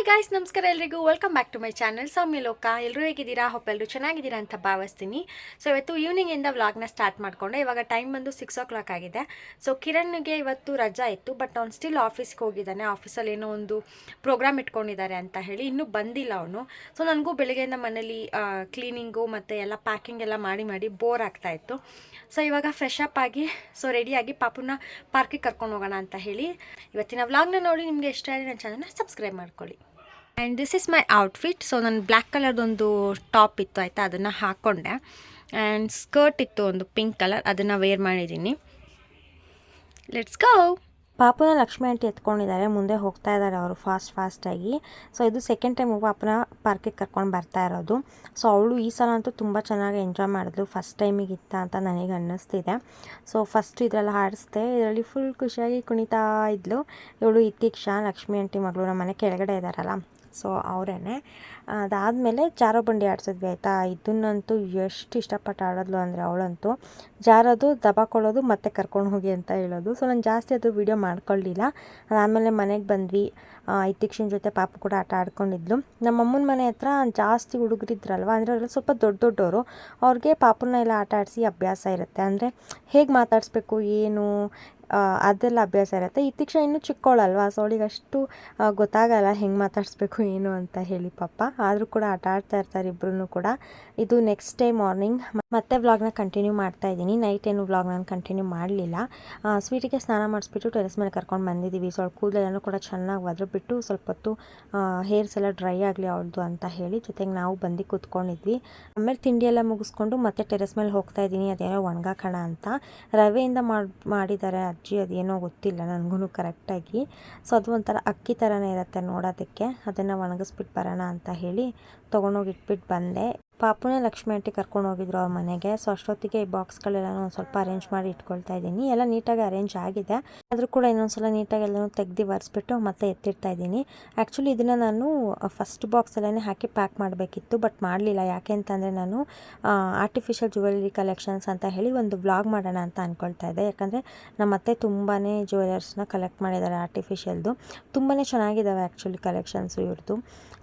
Hi guys ನಮಸ್ಕಾರ ಎಲ್ರಿಗೂ. Welcome back to my channel Soumya Loka. ಎಲ್ಲರೂ ಹೇಗಿದ್ದೀರಾ? ಎಲ್ಲರೂ ಚೆನ್ನಾಗಿದ್ದೀರಾ ಅಂತ ಭಾವಿಸ್ತೀನಿ. ಸೊ ಇವತ್ತು ಈವ್ನಿಂಗಿಂದ ವ್ಲಾಗ್ನ ಸ್ಟಾರ್ಟ್ ಮಾಡಿಕೊಂಡೆ. ಇವಾಗ ಟೈಮ್ ಬಂದು ಸಿಕ್ಸ್ ಓ ಕ್ಲಾಕ್ ಆಗಿದೆ. ಸೊ ಕಿರಣ್ಗೆ ಇವತ್ತು ರಜಾ ಇತ್ತು ಬಟ್ ಅವ್ನು ಸ್ಟಿಲ್ ಆಫೀಸ್ಗೆ ಹೋಗಿದ್ದಾನೆ. ಆಫೀಸಲ್ಲಿ ಏನೋ ಒಂದು ಪ್ರೋಗ್ರಾಮ್ ಇಟ್ಕೊಂಡಿದ್ದಾರೆ ಅಂತ ಹೇಳಿ ಇನ್ನೂ ಬಂದಿಲ್ಲ ಅವನು. ಸೊ ನನಗೂ ಬೆಳಗ್ಗೆಯಿಂದ ಮನೇಲಿ ಕ್ಲೀನಿಂಗು ಮತ್ತು ಎಲ್ಲ ಪ್ಯಾಕಿಂಗ್ ಎಲ್ಲ ಮಾಡಿ ಮಾಡಿ ಬೋರ್ ಆಗ್ತಾ ಇತ್ತು. ಸೊ ಇವಾಗ ಫ್ರೆಶ್ ಅಪ್ ಆಗಿ ಸೊ ರೆಡಿಯಾಗಿ ಪಾಪುನ ಪಾರ್ಕಿಗೆ ಕರ್ಕೊಂಡು ಹೋಗೋಣ ಅಂತ ಹೇಳಿ ಇವತ್ತಿನ ವ್ಲಾಗ್ನ ನೋಡಿ ನಿಮಗೆ ಇಷ್ಟ ಆದರೆ ನನ್ನ ಚಾನಲ್ನ ಸಬ್ಸ್ಕ್ರೈಬ್ ಮಾಡ್ಕೊಳ್ಳಿ. And this is my outfit so ನಾನು ಬ್ಲ್ಯಾಕ್ ಕಲರ್ದೊಂದು ಟಾಪ್ ಇತ್ತು, ಆಯಿತಾ? ಅದನ್ನು ಹಾಕ್ಕೊಂಡೆ ಆ್ಯಂಡ್ ಸ್ಕರ್ಟ್ ಇತ್ತು ಒಂದು ಪಿಂಕ್ ಕಲರ್ ಅದನ್ನು ವೇರ್ ಮಾಡಿದ್ದೀನಿ. ಲೆಟ್ಸ್ ಗೋ ಪಾಪನ ಲಕ್ಷ್ಮಿ ಆಂಟಿ ಎತ್ಕೊಂಡಿದ್ದಾರೆ. ಮುಂದೆ ಹೋಗ್ತಾ ಇದ್ದಾರೆ ಅವರು ಫಾಸ್ಟ್ ಫಾಸ್ಟಾಗಿ ಸೊ ಇದು ಸೆಕೆಂಡ್ ಟೈಮ್ ಪಾಪನ ಪಾರ್ಕಿಗೆ ಕರ್ಕೊಂಡು ಬರ್ತಾ ಇರೋದು. ಸೊ ಅವಳು ಈ ಸಲ ಅಂತೂ ತುಂಬ ಚೆನ್ನಾಗಿ ಎಂಜಾಯ್ ಮಾಡಿದ್ಲು. ಫಸ್ಟ್ ಟೈಮಿಗೆ ಇತ್ತ ಅಂತ ನನಗೆ ಅನ್ನಿಸ್ತಿದೆ. ಸೊ ಫಸ್ಟ್ ಇದರಲ್ಲಿ ಹಾಡಿಸ್ದೆ ಇದರಲ್ಲಿ ಫುಲ್ ಖುಷಿಯಾಗಿ ಕುಣಿತಾ ಇದ್ಲು. ಇವಳು ಇತ್ತೀಕ್ಷ ಲಕ್ಷ್ಮಿ ಆಂಟಿ ಮಗಳು. ನಮ್ಮ ಮನೆ ಕೆಳಗಡೆ ಇದ್ದಾರಲ್ಲ ಸೊ ಅವರೇ ಅದಾದಮೇಲೆ ಜಾರೋ ಬಂಡಿ ಆಡಿಸಿದ್ವಿ, ಆಯಿತಾ? ಇದನ್ನಂತೂ ಎಷ್ಟು ಇಷ್ಟಪಟ್ಟು ಆಡೋದ್ಲು ಅಂದರೆ ಅವಳಂತೂ, ಜಾರೋದು ದಬಾಕೊಳ್ಳೋದು ಮತ್ತೆ ಕರ್ಕೊಂಡು ಹೋಗಿ ಅಂತ ಹೇಳೋದು. ಸೊ, ನಾನು ಜಾಸ್ತಿ ಅದು ವೀಡಿಯೋ ಮಾಡ್ಕೊಳ್ಳಿಲ್ಲ ಅದಾದಮೇಲೆ ಮನೆಗೆ ಬಂದ್ವಿ. ಇತ್ತೀಕ್ಷಿನ ಜೊತೆ ಪಾಪು ಕೂಡ ಆಟ ಆಡ್ಕೊಂಡಿದ್ಲು. ನಮ್ಮ ಅಮ್ಮನ ಮನೆ ಹತ್ರ ಜಾಸ್ತಿ ಹುಡುಗರಿದ್ರಲ್ವ ಅಂದರೆ ಅವರೆಲ್ಲ ಸ್ವಲ್ಪ ದೊಡ್ಡ ದೊಡ್ಡವರು ಅವ್ರಿಗೆ ಪಾಪುನ ಎಲ್ಲ ಆಟ ಆಡಿಸಿ ಅಭ್ಯಾಸ ಇರುತ್ತೆ. ಅಂದರೆ ಹೇಗೆ ಮಾತಾಡಿಸ್ಬೇಕು, ಏನು ಅದೆಲ್ಲ ಅಭ್ಯಾಸ ಇರುತ್ತೆ. ಇತ್ತೀಕ್ಷ ಇನ್ನೂ ಚಿಕ್ಕವಳಲ್ವಾ ಸೊ ಅವಳಿಗೆ ಅಷ್ಟು ಗೊತ್ತಾಗಲ್ಲ ಹೆಂಗೆ ಮಾತಾಡಿಸ್ಬೇಕು, ಏನು ಅಂತ ಹೇಳಿ ಪಾಪ. ಆದರೂ ಕೂಡ ಆಟ ಆಡ್ತಾ ಇರ್ತಾರೆ ಇಬ್ಬರೂ ಕೂಡ. ಇದು ನೆಕ್ಸ್ಟ್ ಡೇ ಮಾರ್ನಿಂಗ್ ಮತ್ತೆ ವ್ಲಾಗ್ನ ಕಂಟಿನ್ಯೂ ಮಾಡ್ತಾ ಇದ್ದೀನಿ. ನೈಟ್ ಏನು ವ್ಲಾಗ್ ನಾನು ಕಂಟಿನ್ಯೂ ಮಾಡಲಿಲ್ಲ. ಸ್ವೀಟಿಗೆ ಸ್ನಾನ ಮಾಡಿಸ್ಬಿಟ್ಟು ಟೆರೆಸ್ ಮೇಲೆ ಕರ್ಕೊಂಡು ಬಂದಿದ್ದೀವಿ. ಸ್ವಲ್ಪ ಕೂದಲೆಲ್ಲೂ ಕೂಡ ಚೆನ್ನಾಗಿ ಒದ್ರು ಬಿಟ್ಟು ಸ್ವಲ್ಪ ಹೊತ್ತು ಹೇರ್ಸ್ ಎಲ್ಲ ಡ್ರೈ ಆಗಲಿ ಅವಳದು ಅಂತ ಹೇಳಿ ಜೊತೆಗೆ ನಾವು ಬಂದು ಕೂತ್ಕೊಂಡಿದ್ವಿ. ಆಮೇಲೆ ತಿಂಡಿ ಎಲ್ಲ ಮುಗಿಸ್ಕೊಂಡು ಮತ್ತೆ ಟೆರೆಸ್ ಮೇಲೆ ಹೋಗ್ತಾ ಇದ್ದೀನಿ. ಅದೇನೋ ಒಣಗಾಕೋಣ ಅಂತ. ರವೆಯಿಂದ ಮಾಡಿ, ಮಾಡಿದ್ದಾರೆ ಅಜ್ಜಿ. ಅದೇನೋ ಗೊತ್ತಿಲ್ಲ ನನಗೂ ಕರೆಕ್ಟಾಗಿ ಸೊ ಅದು ಒಂಥರ ಅಕ್ಕಿ ಥರನೇ ಇರುತ್ತೆ ನೋಡೋದಕ್ಕೆ. ಅದನ್ನು ಒಣಗಿಸ್ಬಿಟ್ಟು ಬರೋಣ ಅಂತ ಹೇಳಿ. ತೊಗೊಂಡೋಗಿ ಇಟ್ಬಿಟ್ಟು ಬಂದೆ. ಪಾಪುನ ಲಕ್ಷ್ಮಿ ಆಂಟಿ ಕರ್ಕೊಂಡು ಹೋಗಿದ್ರು ಅವ್ರ ಮನೆಗೆ. ಸೊ ಅಷ್ಟೊತ್ತಿಗೆ ಈ ಬಾಕ್ಸ್ಗಳೆಲ್ಲ ಒಂದು ಸ್ವಲ್ಪ ಅರೇಂಜ್ ಮಾಡಿ ಇಟ್ಕೊಳ್ತಾ ಇದ್ದೀನಿ. ಎಲ್ಲ ನೀಟಾಗಿ ಅರೇಂಜ್ ಆಗಿದೆ. ಆದರೂ ಕೂಡ ಇನ್ನೊಂದ್ಸಲ ನೀಟಾಗಿ ಎಲ್ಲನೂ ತೆಗ್ದು ಒರೆಸ್ಬಿಟ್ಟು ಮತ್ತೆ ಎತ್ತಿಡ್ತಾ ಇದ್ದೀನಿ. ಆ್ಯಕ್ಚುಲಿ ಇದನ್ನು ನಾನು ಫಸ್ಟ್ ಬಾಕ್ಸಲ್ಲೇ ಹಾಕಿ ಪ್ಯಾಕ್ ಮಾಡಬೇಕಿತ್ತು ಬಟ್ ಮಾಡಲಿಲ್ಲ. ಯಾಕೆ ಅಂತಂದರೆ ನಾನು ಆರ್ಟಿಫಿಷಿಯಲ್ ಜ್ಯುವೆಲ್ಲರಿ ಕಲೆಕ್ಷನ್ಸ್ ಅಂತ ಹೇಳಿ ಒಂದು ವ್ಲಾಗ್ ಮಾಡೋಣ ಅಂತ ಅಂದ್ಕೊಳ್ತಾ ಇದ್ದೆ. ಯಾಕಂದರೆ ನಮ್ಮ ಅತ್ತೆ ತುಂಬಾ ಜ್ಯುವೆಲರ್ಸ್ನ ಕಲೆಕ್ಟ್ ಮಾಡಿದ್ದಾರೆ ಆರ್ಟಿಫಿಷಿಯಲ್ದು ತುಂಬಾ ಚೆನ್ನಾಗಿದ್ದಾವೆ ಆ್ಯಕ್ಚುಲಿ ಕಲೆಕ್ಷನ್ಸು ಇವ್ರದ್ದು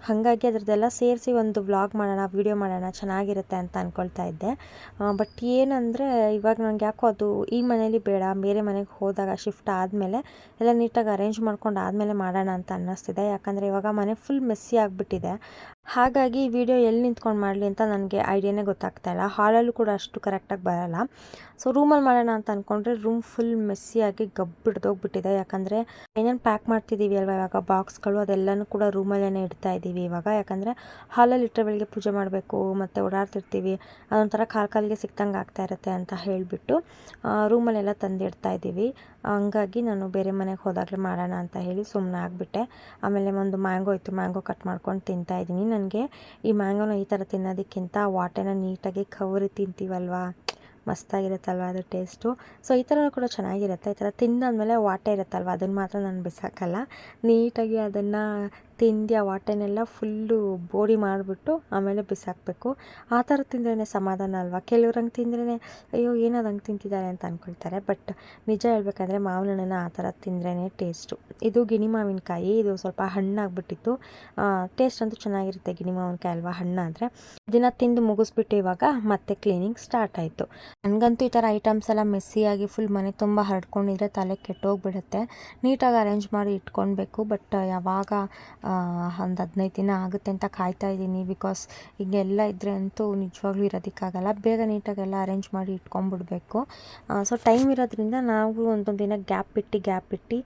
ಹಾಗಾಗಿ ಅದರದ್ದೆಲ್ಲ ಸೇರಿಸಿ ಒಂದು ವ್ಲಾಗ್ ಮಾಡೋಣ ವೀಡಿಯೋ ಮಾಡೋಣ ಚೆನ್ನಾಗಿರುತ್ತೆ ಅಂತ ಅಂದ್ಕೊಳ್ತಾ ಇದ್ದೆ. ಬಟ್ ಏನಂದರೆ ಇವಾಗ ನನಗೆ ಯಾಕೋ ಅದು ಈ ಮನೇಲಿ ಬೇಡ, ಬೇರೆ ಮನೆಗೆ ಹೋದಾಗ ಶಿಫ್ಟ್ ಆದಮೇಲೆ ಎಲ್ಲ ನೀಟಾಗಿ ಅರೇಂಜ್ ಮಾಡ್ಕೊಂಡು ಆದಮೇಲೆ ಮಾಡೋಣ ಅಂತ ಅನ್ನಿಸ್ತಿದೆ. ಯಾಕಂದರೆ ಇವಾಗ ಮನೆ ಫುಲ್ ಮೆಸ್ಸಿ ಆಗಿಬಿಟ್ಟಿದೆ. ಹಾಗಾಗಿ ಈ ವಿಡಿಯೋ ಎಲ್ಲಿ ನಿಂತ್ಕೊಂಡು ಮಾಡಲಿ ಅಂತ ನನಗೆ ಐಡಿಯಾನೇ ಗೊತ್ತಾಗ್ತಾ ಇಲ್ಲ. ಹಾಲಲ್ಲೂ ಕೂಡ ಅಷ್ಟು ಕರೆಕ್ಟಾಗಿ ಬರಲ್ಲ. ಸೊ ರೂಮಲ್ಲಿ ಮಾಡೋಣ ಅಂತ ಅಂದ್ಕೊಂಡ್ರೆ ರೂಮ್ ಫುಲ್ ಮೆಸ್ಸಿಯಾಗಿ ಗಬ್ಬಿಡ್ದೋಗ್ಬಿಟ್ಟಿದೆ ಯಾಕಂದರೆ ಏನೇನು ಪ್ಯಾಕ್ ಮಾಡ್ತಿದ್ದೀವಿ ಅಲ್ವಾ ಇವಾಗ? ಬಾಕ್ಸ್ಗಳು ಅದೆಲ್ಲನೂ ಕೂಡ ರೂಮಲ್ಲೇ ಇಡ್ತಾ ಇದ್ದೀವಿ ಇವಾಗ. ಯಾಕಂದರೆ ಹಾಲಲ್ಲಿ ಇಟ್ಟರೆ ಬೆಳಿಗ್ಗೆ ಪೂಜೆ ಮಾಡಬೇಕು, ಮತ್ತು ಓಡಾಡ್ತಿರ್ತೀವಿ. ಅದೊಂಥರ ಕಾಲು ಕಾಲಿಗೆ ಸಿಕ್ತಂಗೆ ಆಗ್ತಾ ಇರುತ್ತೆ ಅಂತ ಹೇಳಿಬಿಟ್ಟು ರೂಮಲ್ಲೆಲ್ಲ ತಂದಿಡ್ತಾ ಇದ್ದೀವಿ ಹಂಗಾಗಿ ನಾನು ಬೇರೆ ಮನೆಗೆ ಹೋದಾಗಲೇ ಮಾಡೋಣ ಅಂತ ಹೇಳಿ ಸುಮ್ಮನೆ ಆಗಿಬಿಟ್ಟೆ. ಆಮೇಲೆ ಒಂದು ಮ್ಯಾಂಗೋ ಇತ್ತು. ಮ್ಯಾಂಗೋ ಕಟ್ ಮಾಡ್ಕೊಂಡು ತಿಂತಾ ಇದ್ದೀನಿ. ನನಗೆ ಈ ಮ್ಯಾಂಗೋನ ಈ ಥರ ತಿನ್ನೋದಕ್ಕಿಂತ ವಾಟೆನ ನೀಟಾಗಿ ಕವರಿ ತಿಂತೀವಲ್ವಾ? ಮಸ್ತಾಗಿರುತ್ತಲ್ವ ಅದು ಟೇಸ್ಟು? ಸೊ, ಈ ಥರನೂ ಕೂಡ ಚೆನ್ನಾಗಿರುತ್ತೆ. ಈ ಥರ ತಿಂದಾದ್ಮೇಲೆ ವಾಟೆ ಇರುತ್ತಲ್ವ? ಅದನ್ನು ಮಾತ್ರ ನಾನು ಬಿಸಾಕಲ್ಲ. ನೀಟಾಗಿ ಅದನ್ನು ತಿಂದು ಆ ಹೊಟ್ಟೆನೆಲ್ಲ ಫುಲ್ಲು ಬೋಡಿ ಮಾಡಿಬಿಟ್ಟು ಆಮೇಲೆ ಬಿಸಾಕಬೇಕು. ಆ ಥರ ತಿಂದ್ರೇ ಸಮಾಧಾನ ಅಲ್ವಾ? ಕೆಲವ್ರು ಹಂಗೆ ತಿಂದ್ರೇ ಅಯ್ಯೋ, ಏನದು ಹಂಗೆ ತಿಂತಿದ್ದಾರೆ ಅಂತ ಅಂದ್ಕೊಳ್ತಾರೆ ಬಟ್ ನಿಜ ಹೇಳ್ಬೇಕಂದ್ರೆ ಮಾವಿನ ಹಣ್ಣನ್ನು ಆ ಥರ ತಿಂದ್ರೇ ಟೇಸ್ಟು. ಇದು ಗಿಣಿ ಮಾವಿನಕಾಯಿ ಇದು ಸ್ವಲ್ಪ ಹಣ್ಣಾಗ್ಬಿಟ್ಟಿತ್ತು. ಟೇಸ್ಟ್ ಅಂತೂ ಚೆನ್ನಾಗಿರುತ್ತೆ ಗಿಣಿ ಮಾವಿನಕಾಯಿ ಅಲ್ವಾ ಹಣ್ಣಾದರೆ ದಿನ ತಿಂದು ಮುಗಿಸ್ಬಿಟ್ಟು ಇವಾಗ ಮತ್ತೆ ಕ್ಲೀನಿಂಗ್ ಸ್ಟಾರ್ಟ್ ಆಯಿತು. ನನಗಂತೂ ಈ ಥರ ಐಟಮ್ಸ್ ಎಲ್ಲ ಮೆಸ್ಸಿಯಾಗಿ ಫುಲ್ ಮನೆ ತುಂಬ ಹರಡ್ಕೊಂಡಿದ್ರೆ ತಲೆ ಕೆಟ್ಟೋಗ್ಬಿಡುತ್ತೆ. ನೀಟಾಗಿ ಅರೇಂಜ್ ಮಾಡಿ ಇಟ್ಕೊಳ್ಬೇಕು. ಬಟ್ ಯಾವಾಗ ಒಂದು ಹದಿನೈದು ದಿನ ಆಗುತ್ತೆ ಅಂತ ಕಾಯ್ತಾ ಇದ್ದೀನಿ ಬಿಕಾಸ್ ಹೀಗೆಲ್ಲ ಇದ್ದರೆ ಅಂತೂ ನಿಜವಾಗ್ಲೂ ಇರೋದಕ್ಕಾಗಲ್ಲ ಬೇಗ ನೀಟಾಗೆಲ್ಲ ಅರೇಂಜ್ ಮಾಡಿ ಇಟ್ಕೊಂಡ್ಬಿಡ್ಬೇಕು. ಸೊ ಟೈಮ್ ಇರೋದ್ರಿಂದ ನಾವು ಒಂದೊಂದು ದಿನ ಗ್ಯಾಪ್ ಇಟ್ಟು ಗ್ಯಾಪ್ ಇಟ್ಟು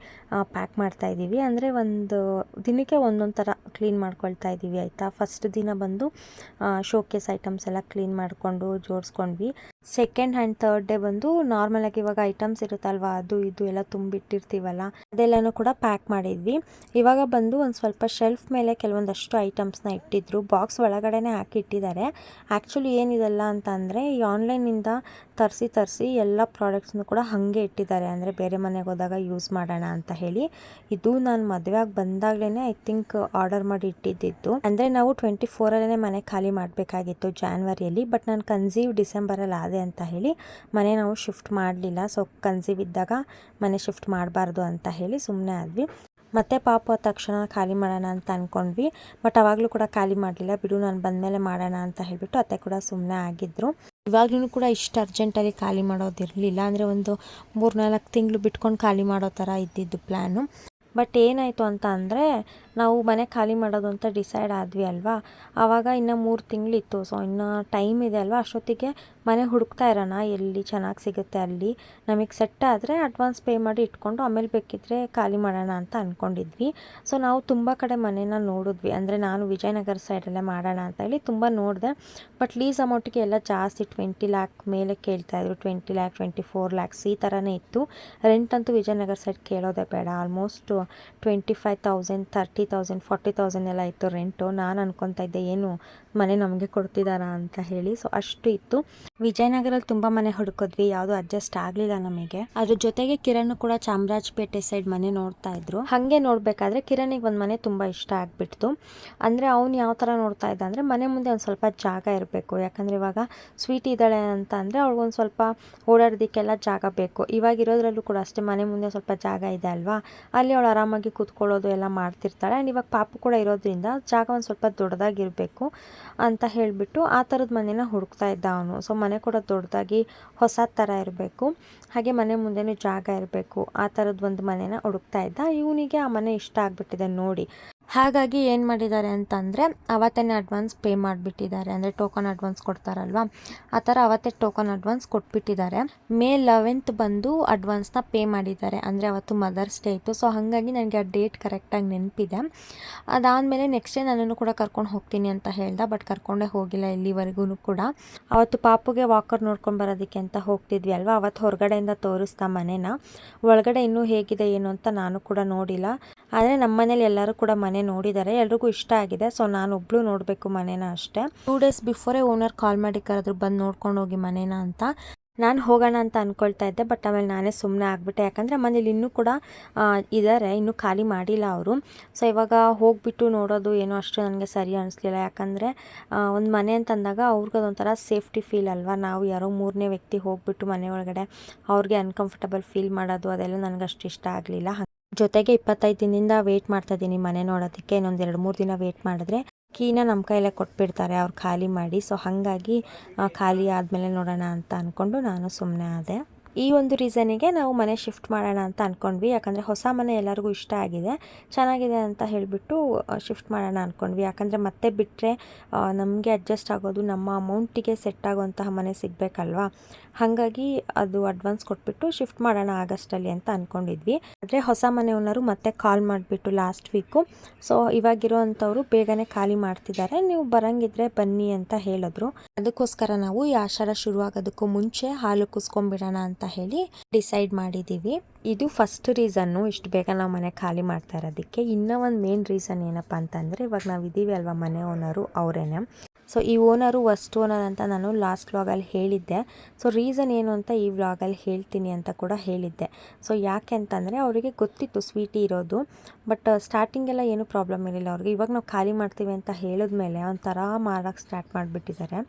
ಪ್ಯಾಕ್ ಮಾಡ್ತಾ ಇದ್ದೀವಿ. ಅಂದರೆ ಒಂದು ದಿನಕ್ಕೆ ಒಂದೊಂದು ಥರ ಕ್ಲೀನ್ ಮಾಡ್ಕೊಳ್ತಾ ಇದ್ದೀವಿ, ಆಯಿತಾ? ಫಸ್ಟ್ ದಿನ ಬಂದು ಶೋಕೇಸ್ ಐಟಮ್ಸ್ ಎಲ್ಲ ಕ್ಲೀನ್ ಮಾಡಿಕೊಂಡು ಜೋಡಿಸ್ಕೊಂಡ್ವಿ. ಸೆಕೆಂಡ್ ಹ್ಯಾಂಡ್ ಥರ್ಡ್ ಡೇ ಬಂದು ನಾರ್ಮಲಾಗಿ ಇವಾಗ ಐಟಮ್ಸ್ ಇರುತ್ತಲ್ವ, ಅದು ಇದು ಎಲ್ಲ ತುಂಬಿಟ್ಟಿರ್ತೀವಲ್ಲ, ಅದೆಲ್ಲನೂ ಕೂಡ ಪ್ಯಾಕ್ ಮಾಡಿದ್ವಿ. ಇವಾಗ ಬಂದು ಒಂದು ಸ್ವಲ್ಪ ಶೆಲ್ಫ್ ಮೇಲೆ ಕೆಲವೊಂದಷ್ಟು ಐಟಮ್ಸ್ನ ಇಟ್ಟಿದ್ರು. ಬಾಕ್ಸ್ ಒಳಗಡೆ ಹಾಕಿ ಇಟ್ಟಿದ್ದಾರೆ. ಆ್ಯಕ್ಚುಲಿ ಏನಿದೆಲ್ಲ ಅಂತ ಅಂದರೆ, ಈ ಆನ್ಲೈನಿಂದ ತರಿಸಿ ತರಿಸಿ ಎಲ್ಲ ಪ್ರಾಡಕ್ಟ್ಸ್ನು ಕೂಡ ಹಾಗೆ ಇಟ್ಟಿದ್ದಾರೆ. ಅಂದರೆ ಬೇರೆ ಮನೆಗೆ ಹೋದಾಗ ಯೂಸ್ ಮಾಡೋಣ ಅಂತ ಹೇಳಿ. ಇದು ನಾನು ಮದುವೆಯಾಗಿ ಬಂದಾಗಲೇ ಐ ಥಿಂಕ್ ಆರ್ಡರ್ ಮಾಡಿ ಇಟ್ಟಿದ್ದಿದ್ದು. ಅಂದರೆ ನಾವು ಟ್ವೆಂಟಿ ಫೋರಲ್ಲೇ ಮನೆ ಖಾಲಿ ಮಾಡಬೇಕಾಗಿತ್ತು ಜಾನ್ವರಿಯಲ್ಲಿ ಬಟ್ ನಾನು ಕನ್ಸೀವ್ ಡಿಸೆಂಬರಲ್ಲಿ ಆದೆ ಅಂತ ಹೇಳಿ ಮನೆ ನಾವು ಶಿಫ್ಟ್ ಮಾಡಲಿಲ್ಲ. ಸೊ ಕನ್ಸೀವ್ ಇದ್ದಾಗ ಮನೆ ಶಿಫ್ಟ್ ಮಾಡಬಾರ್ದು ಅಂತ ಹೇಳಿ ಸುಮ್ಮನೆ ಆದ್ವಿ. ಮತ್ತೆ ಪಾಪ ತಕ್ಷಣ ಖಾಲಿ ಮಾಡೋಣ ಅಂತ ಅಂದ್ಕೊಂಡ್ವಿ ಬಟ್ ಅವಾಗಲೂ ಕೂಡ ಖಾಲಿ ಮಾಡಲಿಲ್ಲ. ಬಿಡು, ನಾನು ಬಂದಮೇಲೆ ಮಾಡೋಣ ಅಂತ ಹೇಳಿಬಿಟ್ಟು ಅತ್ತೆ ಕೂಡ ಸುಮ್ಮನೆ ಆಗಿದ್ದರು ಇವಾಗ್ಲೂ ಕೂಡ ಇಷ್ಟು ಅರ್ಜೆಂಟಲ್ಲಿ ಖಾಲಿ ಮಾಡೋದಿರಲಿಲ್ಲ. ಅಂದರೆ ಒಂದು ಮೂರು ನಾಲ್ಕು ತಿಂಗಳು ಬಿಟ್ಕೊಂಡು ಖಾಲಿ ಮಾಡೋ ಥರ ಇದ್ದಿದ್ದು ಪ್ಲ್ಯಾನು ಬಟ್ ಏನಾಯಿತು ಅಂತ ಅಂದರೆ ನಾವು ಮನೆ ಖಾಲಿ ಮಾಡೋದು ಅಂತ ಡಿಸೈಡ್ ಆದ್ವಿ ಅಲ್ವಾ? ಆವಾಗ ಇನ್ನು ಮೂರು ತಿಂಗಳಿತ್ತು. ಸೊ ಇನ್ನು ಟೈಮ್ ಇದೆ ಅಲ್ವಾ? ಅಷ್ಟೊತ್ತಿಗೆ ಮನೆ ಹುಡುಕ್ತಾ ಇರೋಣ. ಎಲ್ಲಿ ಚೆನ್ನಾಗಿ ಸಿಗುತ್ತೆ ಅಲ್ಲಿ. ನಮಗೆ ಸೆಟ್ ಆದರೆ ಅಡ್ವಾನ್ಸ್ ಪೇ ಮಾಡಿ ಇಟ್ಕೊಂಡು ಆಮೇಲೆ ಬೇಕಿದ್ದರೆ ಖಾಲಿ ಮಾಡೋಣ ಅಂತ ಅಂದ್ಕೊಂಡಿದ್ವಿ ಸೊ ನಾವು ತುಂಬ ಕಡೆ ಮನೇನ ನೋಡಿದ್ವಿ. ಅಂದರೆ ನಾನು ವಿಜಯನಗರ ಸೈಡಲ್ಲೇ ಮಾಡೋಣ ಅಂತ ಹೇಳಿ ತುಂಬ ನೋಡಿದೆ. ಬಟ್ ಲೀಸ್ ಅಮೌಂಟಿಗೆ ಎಲ್ಲ ಜಾಸ್ತಿ ಟ್ವೆಂಟಿ ಲ್ಯಾಕ್ ಮೇಲೆ ಕೇಳ್ತಾಯಿದ್ರು twenty lakh twenty four lakhs ಈ ಥರನೇ ಇತ್ತು. ರೆಂಟ್ ಅಂತೂ ವಿಜಯನಗರ ಸೈಡ್ ಕೇಳೋದೇ ಬೇಡ. Almost twenty five thousand thirty thousand forty thousand ಎಲ್ಲ ಇತ್ತು ರೆಂಟು ನಾನು ಅನ್ಕೊತಾ ಇದ್ದೆ ಏನು ಮನೆ ನಮಗೆ ಕೊಡ್ತಿದ್ದಾರಾ ಅಂತ ಹೇಳಿ. ಸೊ ಅಷ್ಟು ಇತ್ತು. ವಿಜಯನಗರಲ್ಲಿ ತುಂಬ ಮನೆ ಹುಡುಕಿದ್ವಿ. ಯಾವುದು ಅಡ್ಜಸ್ಟ್ ಆಗಲಿಲ್ಲ ನಮಗೆ. ಅದ್ರ ಜೊತೆಗೆ ಕಿರಣ್ ಕೂಡ ಚಾಮರಾಜಪೇಟೆ ಸೈಡ್ ಮನೆ ನೋಡ್ತಾ ಇದ್ರು. ಹಾಗೆ ನೋಡಬೇಕಾದ್ರೆ ಕಿರಣಿಗೆ ಒಂದು ಮನೆ ತುಂಬ ಇಷ್ಟ ಆಗ್ಬಿಡ್ತು. ಅಂದರೆ ಅವ್ನು ಯಾವ ಥರ ನೋಡ್ತಾ ಇದ್ದ ಅಂದರೆ ಮನೆ ಮುಂದೆ ಒಂದು ಸ್ವಲ್ಪ ಜಾಗ ಇರಬೇಕು. ಯಾಕಂದರೆ ಇವಾಗ ಸ್ವೀಟ್ ಇದ್ದಾಳೆ ಅಂತ ಅಂದರೆ ಅವ್ಳಿಗೊಂದು ಸ್ವಲ್ಪ ಓಡಾಡೋದಕ್ಕೆಲ್ಲ ಜಾಗ ಬೇಕು. ಇವಾಗ ಇರೋದ್ರಲ್ಲೂ ಕೂಡ ಅಷ್ಟೇ ಮನೆ ಮುಂದೆ ಸ್ವಲ್ಪ ಜಾಗ ಇದೆ ಅಲ್ವಾ? ಅಲ್ಲಿ ಅವಳು ಆರಾಮಾಗಿ ಕೂತ್ಕೊಳ್ಳೋದು ಎಲ್ಲ ಮಾಡ್ತಿರ್ತಾಳೆ. ಆ್ಯಂಡ್ ಇವಾಗ ಪಾಪು ಕೂಡ ಇರೋದ್ರಿಂದ ಜಾಗ ಒಂದು ಸ್ವಲ್ಪ ದೊಡ್ಡದಾಗಿರಬೇಕು. ಅಂತ ಹೇಳಿಬಿಟ್ಟು ಆ ಥರದ ಮನೇನ ಹುಡುಕ್ತಾ ಇದ್ದ ಅವನು. ಸೊ ಮನೆ ಕೂಡ ದೊಡ್ಡದಾಗಿ ಹೊಸ ಥರ ಇರಬೇಕು. ಹಾಗೆ ಮನೆ ಮುಂದೆನೂ ಜಾಗ ಇರಬೇಕು. ಆ ಥರದ್ದು ಒಂದು ಮನೇನ ಹುಡುಕ್ತಾ ಇದ್ದ. ಇವನಿಗೆ ಆ ಮನೆ ಇಷ್ಟ ಆಗಿಬಿಟ್ಟಿದೆ ನೋಡಿ. ಹಾಗಾಗಿ ಏನು ಮಾಡಿದ್ದಾರೆ ಅಂತಂದರೆ ಅವತ್ತೇ ಅಡ್ವಾನ್ಸ್ ಪೇ ಮಾಡಿಬಿಟ್ಟಿದ್ದಾರೆ. ಅಂದರೆ ಟೋಕನ್ ಅಡ್ವಾನ್ಸ್ ಕೊಡ್ತಾರಲ್ವ? ಆ ಥರ ಅವತ್ತೇ ಟೋಕನ್ ಅಡ್ವಾನ್ಸ್ ಕೊಟ್ಬಿಟ್ಟಿದ್ದಾರೆ. ಮೇ ಲೆವೆಂತ್ ಬಂದು ಅಡ್ವಾನ್ಸ್ನ ಪೇ ಮಾಡಿದ್ದಾರೆ. ಅಂದರೆ ಅವತ್ತು ಮದರ್ಸ್ ಡೇ ಇತ್ತು. ಸೊ ಹಾಗಾಗಿ ನನಗೆ ಆ ಡೇಟ್ ಕರೆಕ್ಟಾಗಿ ನೆನಪಿದೆ. ಅದಾದಮೇಲೆ ನೆಕ್ಸ್ಟ್ ಡೇ ನನ್ನನ್ನು ಕೂಡ ಕರ್ಕೊಂಡು ಹೋಗ್ತೀನಿ ಅಂತ ಹೇಳ್ದ. ಬಟ್ ಕರ್ಕೊಂಡೇ ಹೋಗಿಲ್ಲ ಇಲ್ಲಿವರೆಗೂ ಕೂಡ. ಅವತ್ತು ಪಾಪುಗೆ ವಾಕರ್ ನೋಡ್ಕೊಂಡು ಬರೋದಕ್ಕೆ ಅಂತ ಹೋಗ್ತಿದ್ವಿ ಅಲ್ವಾ? ಅವತ್ತು ಹೊರಗಡೆಯಿಂದ ತೋರಿಸ್ತಾ ಮನೇನ. ಒಳಗಡೆ ಇನ್ನೂ ಹೇಗಿದೆ ಏನು ಅಂತ ನಾನು ಕೂಡ ನೋಡಿಲ್ಲ. ಆದರೆ ನಮ್ಮ ಮನೇಲಿ ಎಲ್ಲರೂ ಕೂಡ ಮನೆ ನೋಡಿದ್ದಾರೆ ಎಲ್ರಿಗೂ ಇಷ್ಟ ಆಗಿದೆ. ಸೊ ನಾನು ಒಬ್ಳು ನೋಡಬೇಕು ಮನೇನ ಅಷ್ಟೇ. ಟೂ ಡೇಸ್ ಬಿಫೋರೇ ಓನರ್ ಕಾಲ್ ಮಾಡಿ ಕರೆದ್ರು, ಬಂದು ನೋಡ್ಕೊಂಡು ಹೋಗಿ ಮನೇನ ಅಂತ. ನಾನು ಹೋಗೋಣ ಅಂತ ಅಂದ್ಕೊಳ್ತಾ ಇದ್ದೆ ಬಟ್ ಆಮೇಲೆ ನಾನೇ ಸುಮ್ಮನೆ ಆಗಿಬಿಟ್ಟೆ. ಯಾಕಂದರೆ ಮನೇಲಿ ಇನ್ನೂ ಕೂಡ ಇದ್ದಾರೆ ಇನ್ನೂ ಖಾಲಿ ಮಾಡಿಲ್ಲ ಅವರು. ಸೊ ಇವಾಗ ಹೋಗಿಬಿಟ್ಟು ನೋಡೋದು ಏನೋ ಅಷ್ಟು ನನಗೆ ಸರಿ ಅನಿಸ್ಲಿಲ್ಲ. ಯಾಕಂದರೆ ಒಂದು ಮನೆ ಅಂತಂದಾಗ ಅವ್ರಿಗೆ ಅದೊಂಥರ ಸೇಫ್ಟಿ ಫೀಲ್ ಅಲ್ವಾ? ನಾವು ಯಾರೋ ಮೂರನೇ ವ್ಯಕ್ತಿ ಹೋಗಿಬಿಟ್ಟು ಮನೆ ಒಳಗಡೆ ಅವ್ರಿಗೆ ಅನ್ಕಂಫರ್ಟಬಲ್ ಫೀಲ್ ಮಾಡೋದು ಅದೆಲ್ಲ ನನಗೆ ಅಷ್ಟು ಇಷ್ಟ ಆಗಲಿಲ್ಲ. ಜೊತೆಗೆ ಇಪ್ಪತ್ತೈದು ದಿನದಿಂದ ವೆಯ್ಟ್ ಮಾಡ್ತಾ ಇದ್ದೀನಿ ಮನೆ ನೋಡೋದಕ್ಕೆ. ಇನ್ನೊಂದು ಎರಡು ಮೂರು ದಿನ ವೆಯ್ಟ್ ಮಾಡಿದ್ರೆ ಕೀನ ನಮ್ಮ ಕೈಲೇ ಕೊಟ್ಬಿಡ್ತಾರೆ, ಅವ್ರು ಖಾಲಿ ಮಾಡಿ. ಸೊ ಹಾಗಾಗಿ ಖಾಲಿ ಆದಮೇಲೆ ನೋಡೋಣ ಅಂತ ಅಂದ್ಕೊಂಡು ನಾನು ಸುಮ್ಮನೆ ಆದೆ. ಈ ಒಂದು ರೀಸನಿಗೆ ನಾವು ಮನೆ ಶಿಫ್ಟ್ ಮಾಡೋಣ ಅಂತ ಅಂದ್ಕೊಂಡ್ವಿ ಯಾಕಂದರೆ ಹೊಸ ಮನೆ ಎಲ್ಲರಿಗೂ ಇಷ್ಟ ಆಗಿದೆ. ಚೆನ್ನಾಗಿದೆ ಅಂತ ಹೇಳಿಬಿಟ್ಟು ಶಿಫ್ಟ್ ಮಾಡೋಣ ಅಂದ್ಕೊಂಡ್ವಿ ಯಾಕಂದರೆ ಮತ್ತೆ ಬಿಟ್ಟರೆ ನಮಗೆ ಅಡ್ಜಸ್ಟ್ ಆಗೋದು, ನಮ್ಮ ಅಮೌಂಟಿಗೆ ಸೆಟ್ ಆಗುವಂತಹ ಮನೆ ಸಿಗಬೇಕಲ್ವಾ? ಹಾಗಾಗಿ ಅದು ಅಡ್ವಾನ್ಸ್ ಕೊಟ್ಬಿಟ್ಟು ಶಿಫ್ಟ್ ಮಾಡೋಣ ಆಗಸ್ಟಲ್ಲಿ ಅಂತ ಅಂದ್ಕೊಂಡಿದ್ವಿ ಆದರೆ ಹೊಸ ಮನೆಯವನರು ಮತ್ತೆ ಕಾಲ್ ಮಾಡಿಬಿಟ್ಟು ಲಾಸ್ಟ್ ವೀಕು ಸೊ ಇವಾಗಿರೋವಂಥವ್ರು ಬೇಗನೆ ಖಾಲಿ ಮಾಡ್ತಿದ್ದಾರೆ. ನೀವು ಬರಂಗಿದ್ರೆ ಬನ್ನಿ ಅಂತ ಹೇಳಿದ್ರು. ಅದಕ್ಕೋಸ್ಕರ ನಾವು ಈ ಆಷಾಢ ಶುರುವಾಗೋದಕ್ಕೂ ಮುಂಚೆ ಹಾಲು ಕುಸ್ಕೊಂಡ್ಬಿಡೋಣ ಅಂತ ಹೇಳಿ ಡಿಸೈಡ್ ಮಾಡಿದ್ದೀವಿ. ಇದು ಫಸ್ಟ್ ರೀಸನ್ನು ಇಷ್ಟು ಬೇಗ ನಾವು ಮನೆ ಖಾಲಿ ಮಾಡ್ತಾ ಇರೋದಕ್ಕೆ. ಇನ್ನೂ ಒಂದು ಮೇನ್ ರೀಸನ್ ಏನಪ್ಪ ಅಂತಂದರೆ ಇವಾಗ ನಾವು ಇದ್ದೀವಿ ಅಲ್ವಾ ಮನೆ ಓನರು ಅವರೇನೆ. ಸೊ ಈ ಓನರು ವಸ್ಟ್ ಓನರ್ ಅಂತ ನಾನು ಲಾಸ್ಟ್ ವ್ಲಾಗಲ್ಲಿ ಹೇಳಿದ್ದೆ. ಸೊ ರೀಸನ್ ಏನು ಅಂತ ಈ ವ್ಲಾಗಲ್ಲಿ ಹೇಳ್ತೀನಿ ಅಂತ ಕೂಡ ಹೇಳಿದ್ದೆ. ಸೊ ಯಾಕೆ ಅಂತಂದರೆ ಅವರಿಗೆ ಗೊತ್ತಿತ್ತು ಸ್ವೀಟಿ ಇರೋದು. ಬಟ್ ಸ್ಟಾರ್ಟಿಂಗೆಲ್ಲ ಏನೂ ಪ್ರಾಬ್ಲಮ್ ಇರಲಿಲ್ಲ ಅವ್ರಿಗೆ. ಇವಾಗ ನಾವು ಖಾಲಿ ಮಾಡ್ತೀವಿ ಅಂತ ಹೇಳಿದ್ಮೇಲೆ ಒಂಥರ ಮಾಡೋಕ್ಕೆ ಸ್ಟಾರ್ಟ್ ಮಾಡಿಬಿಟ್ಟಿದ್ದಾರೆ.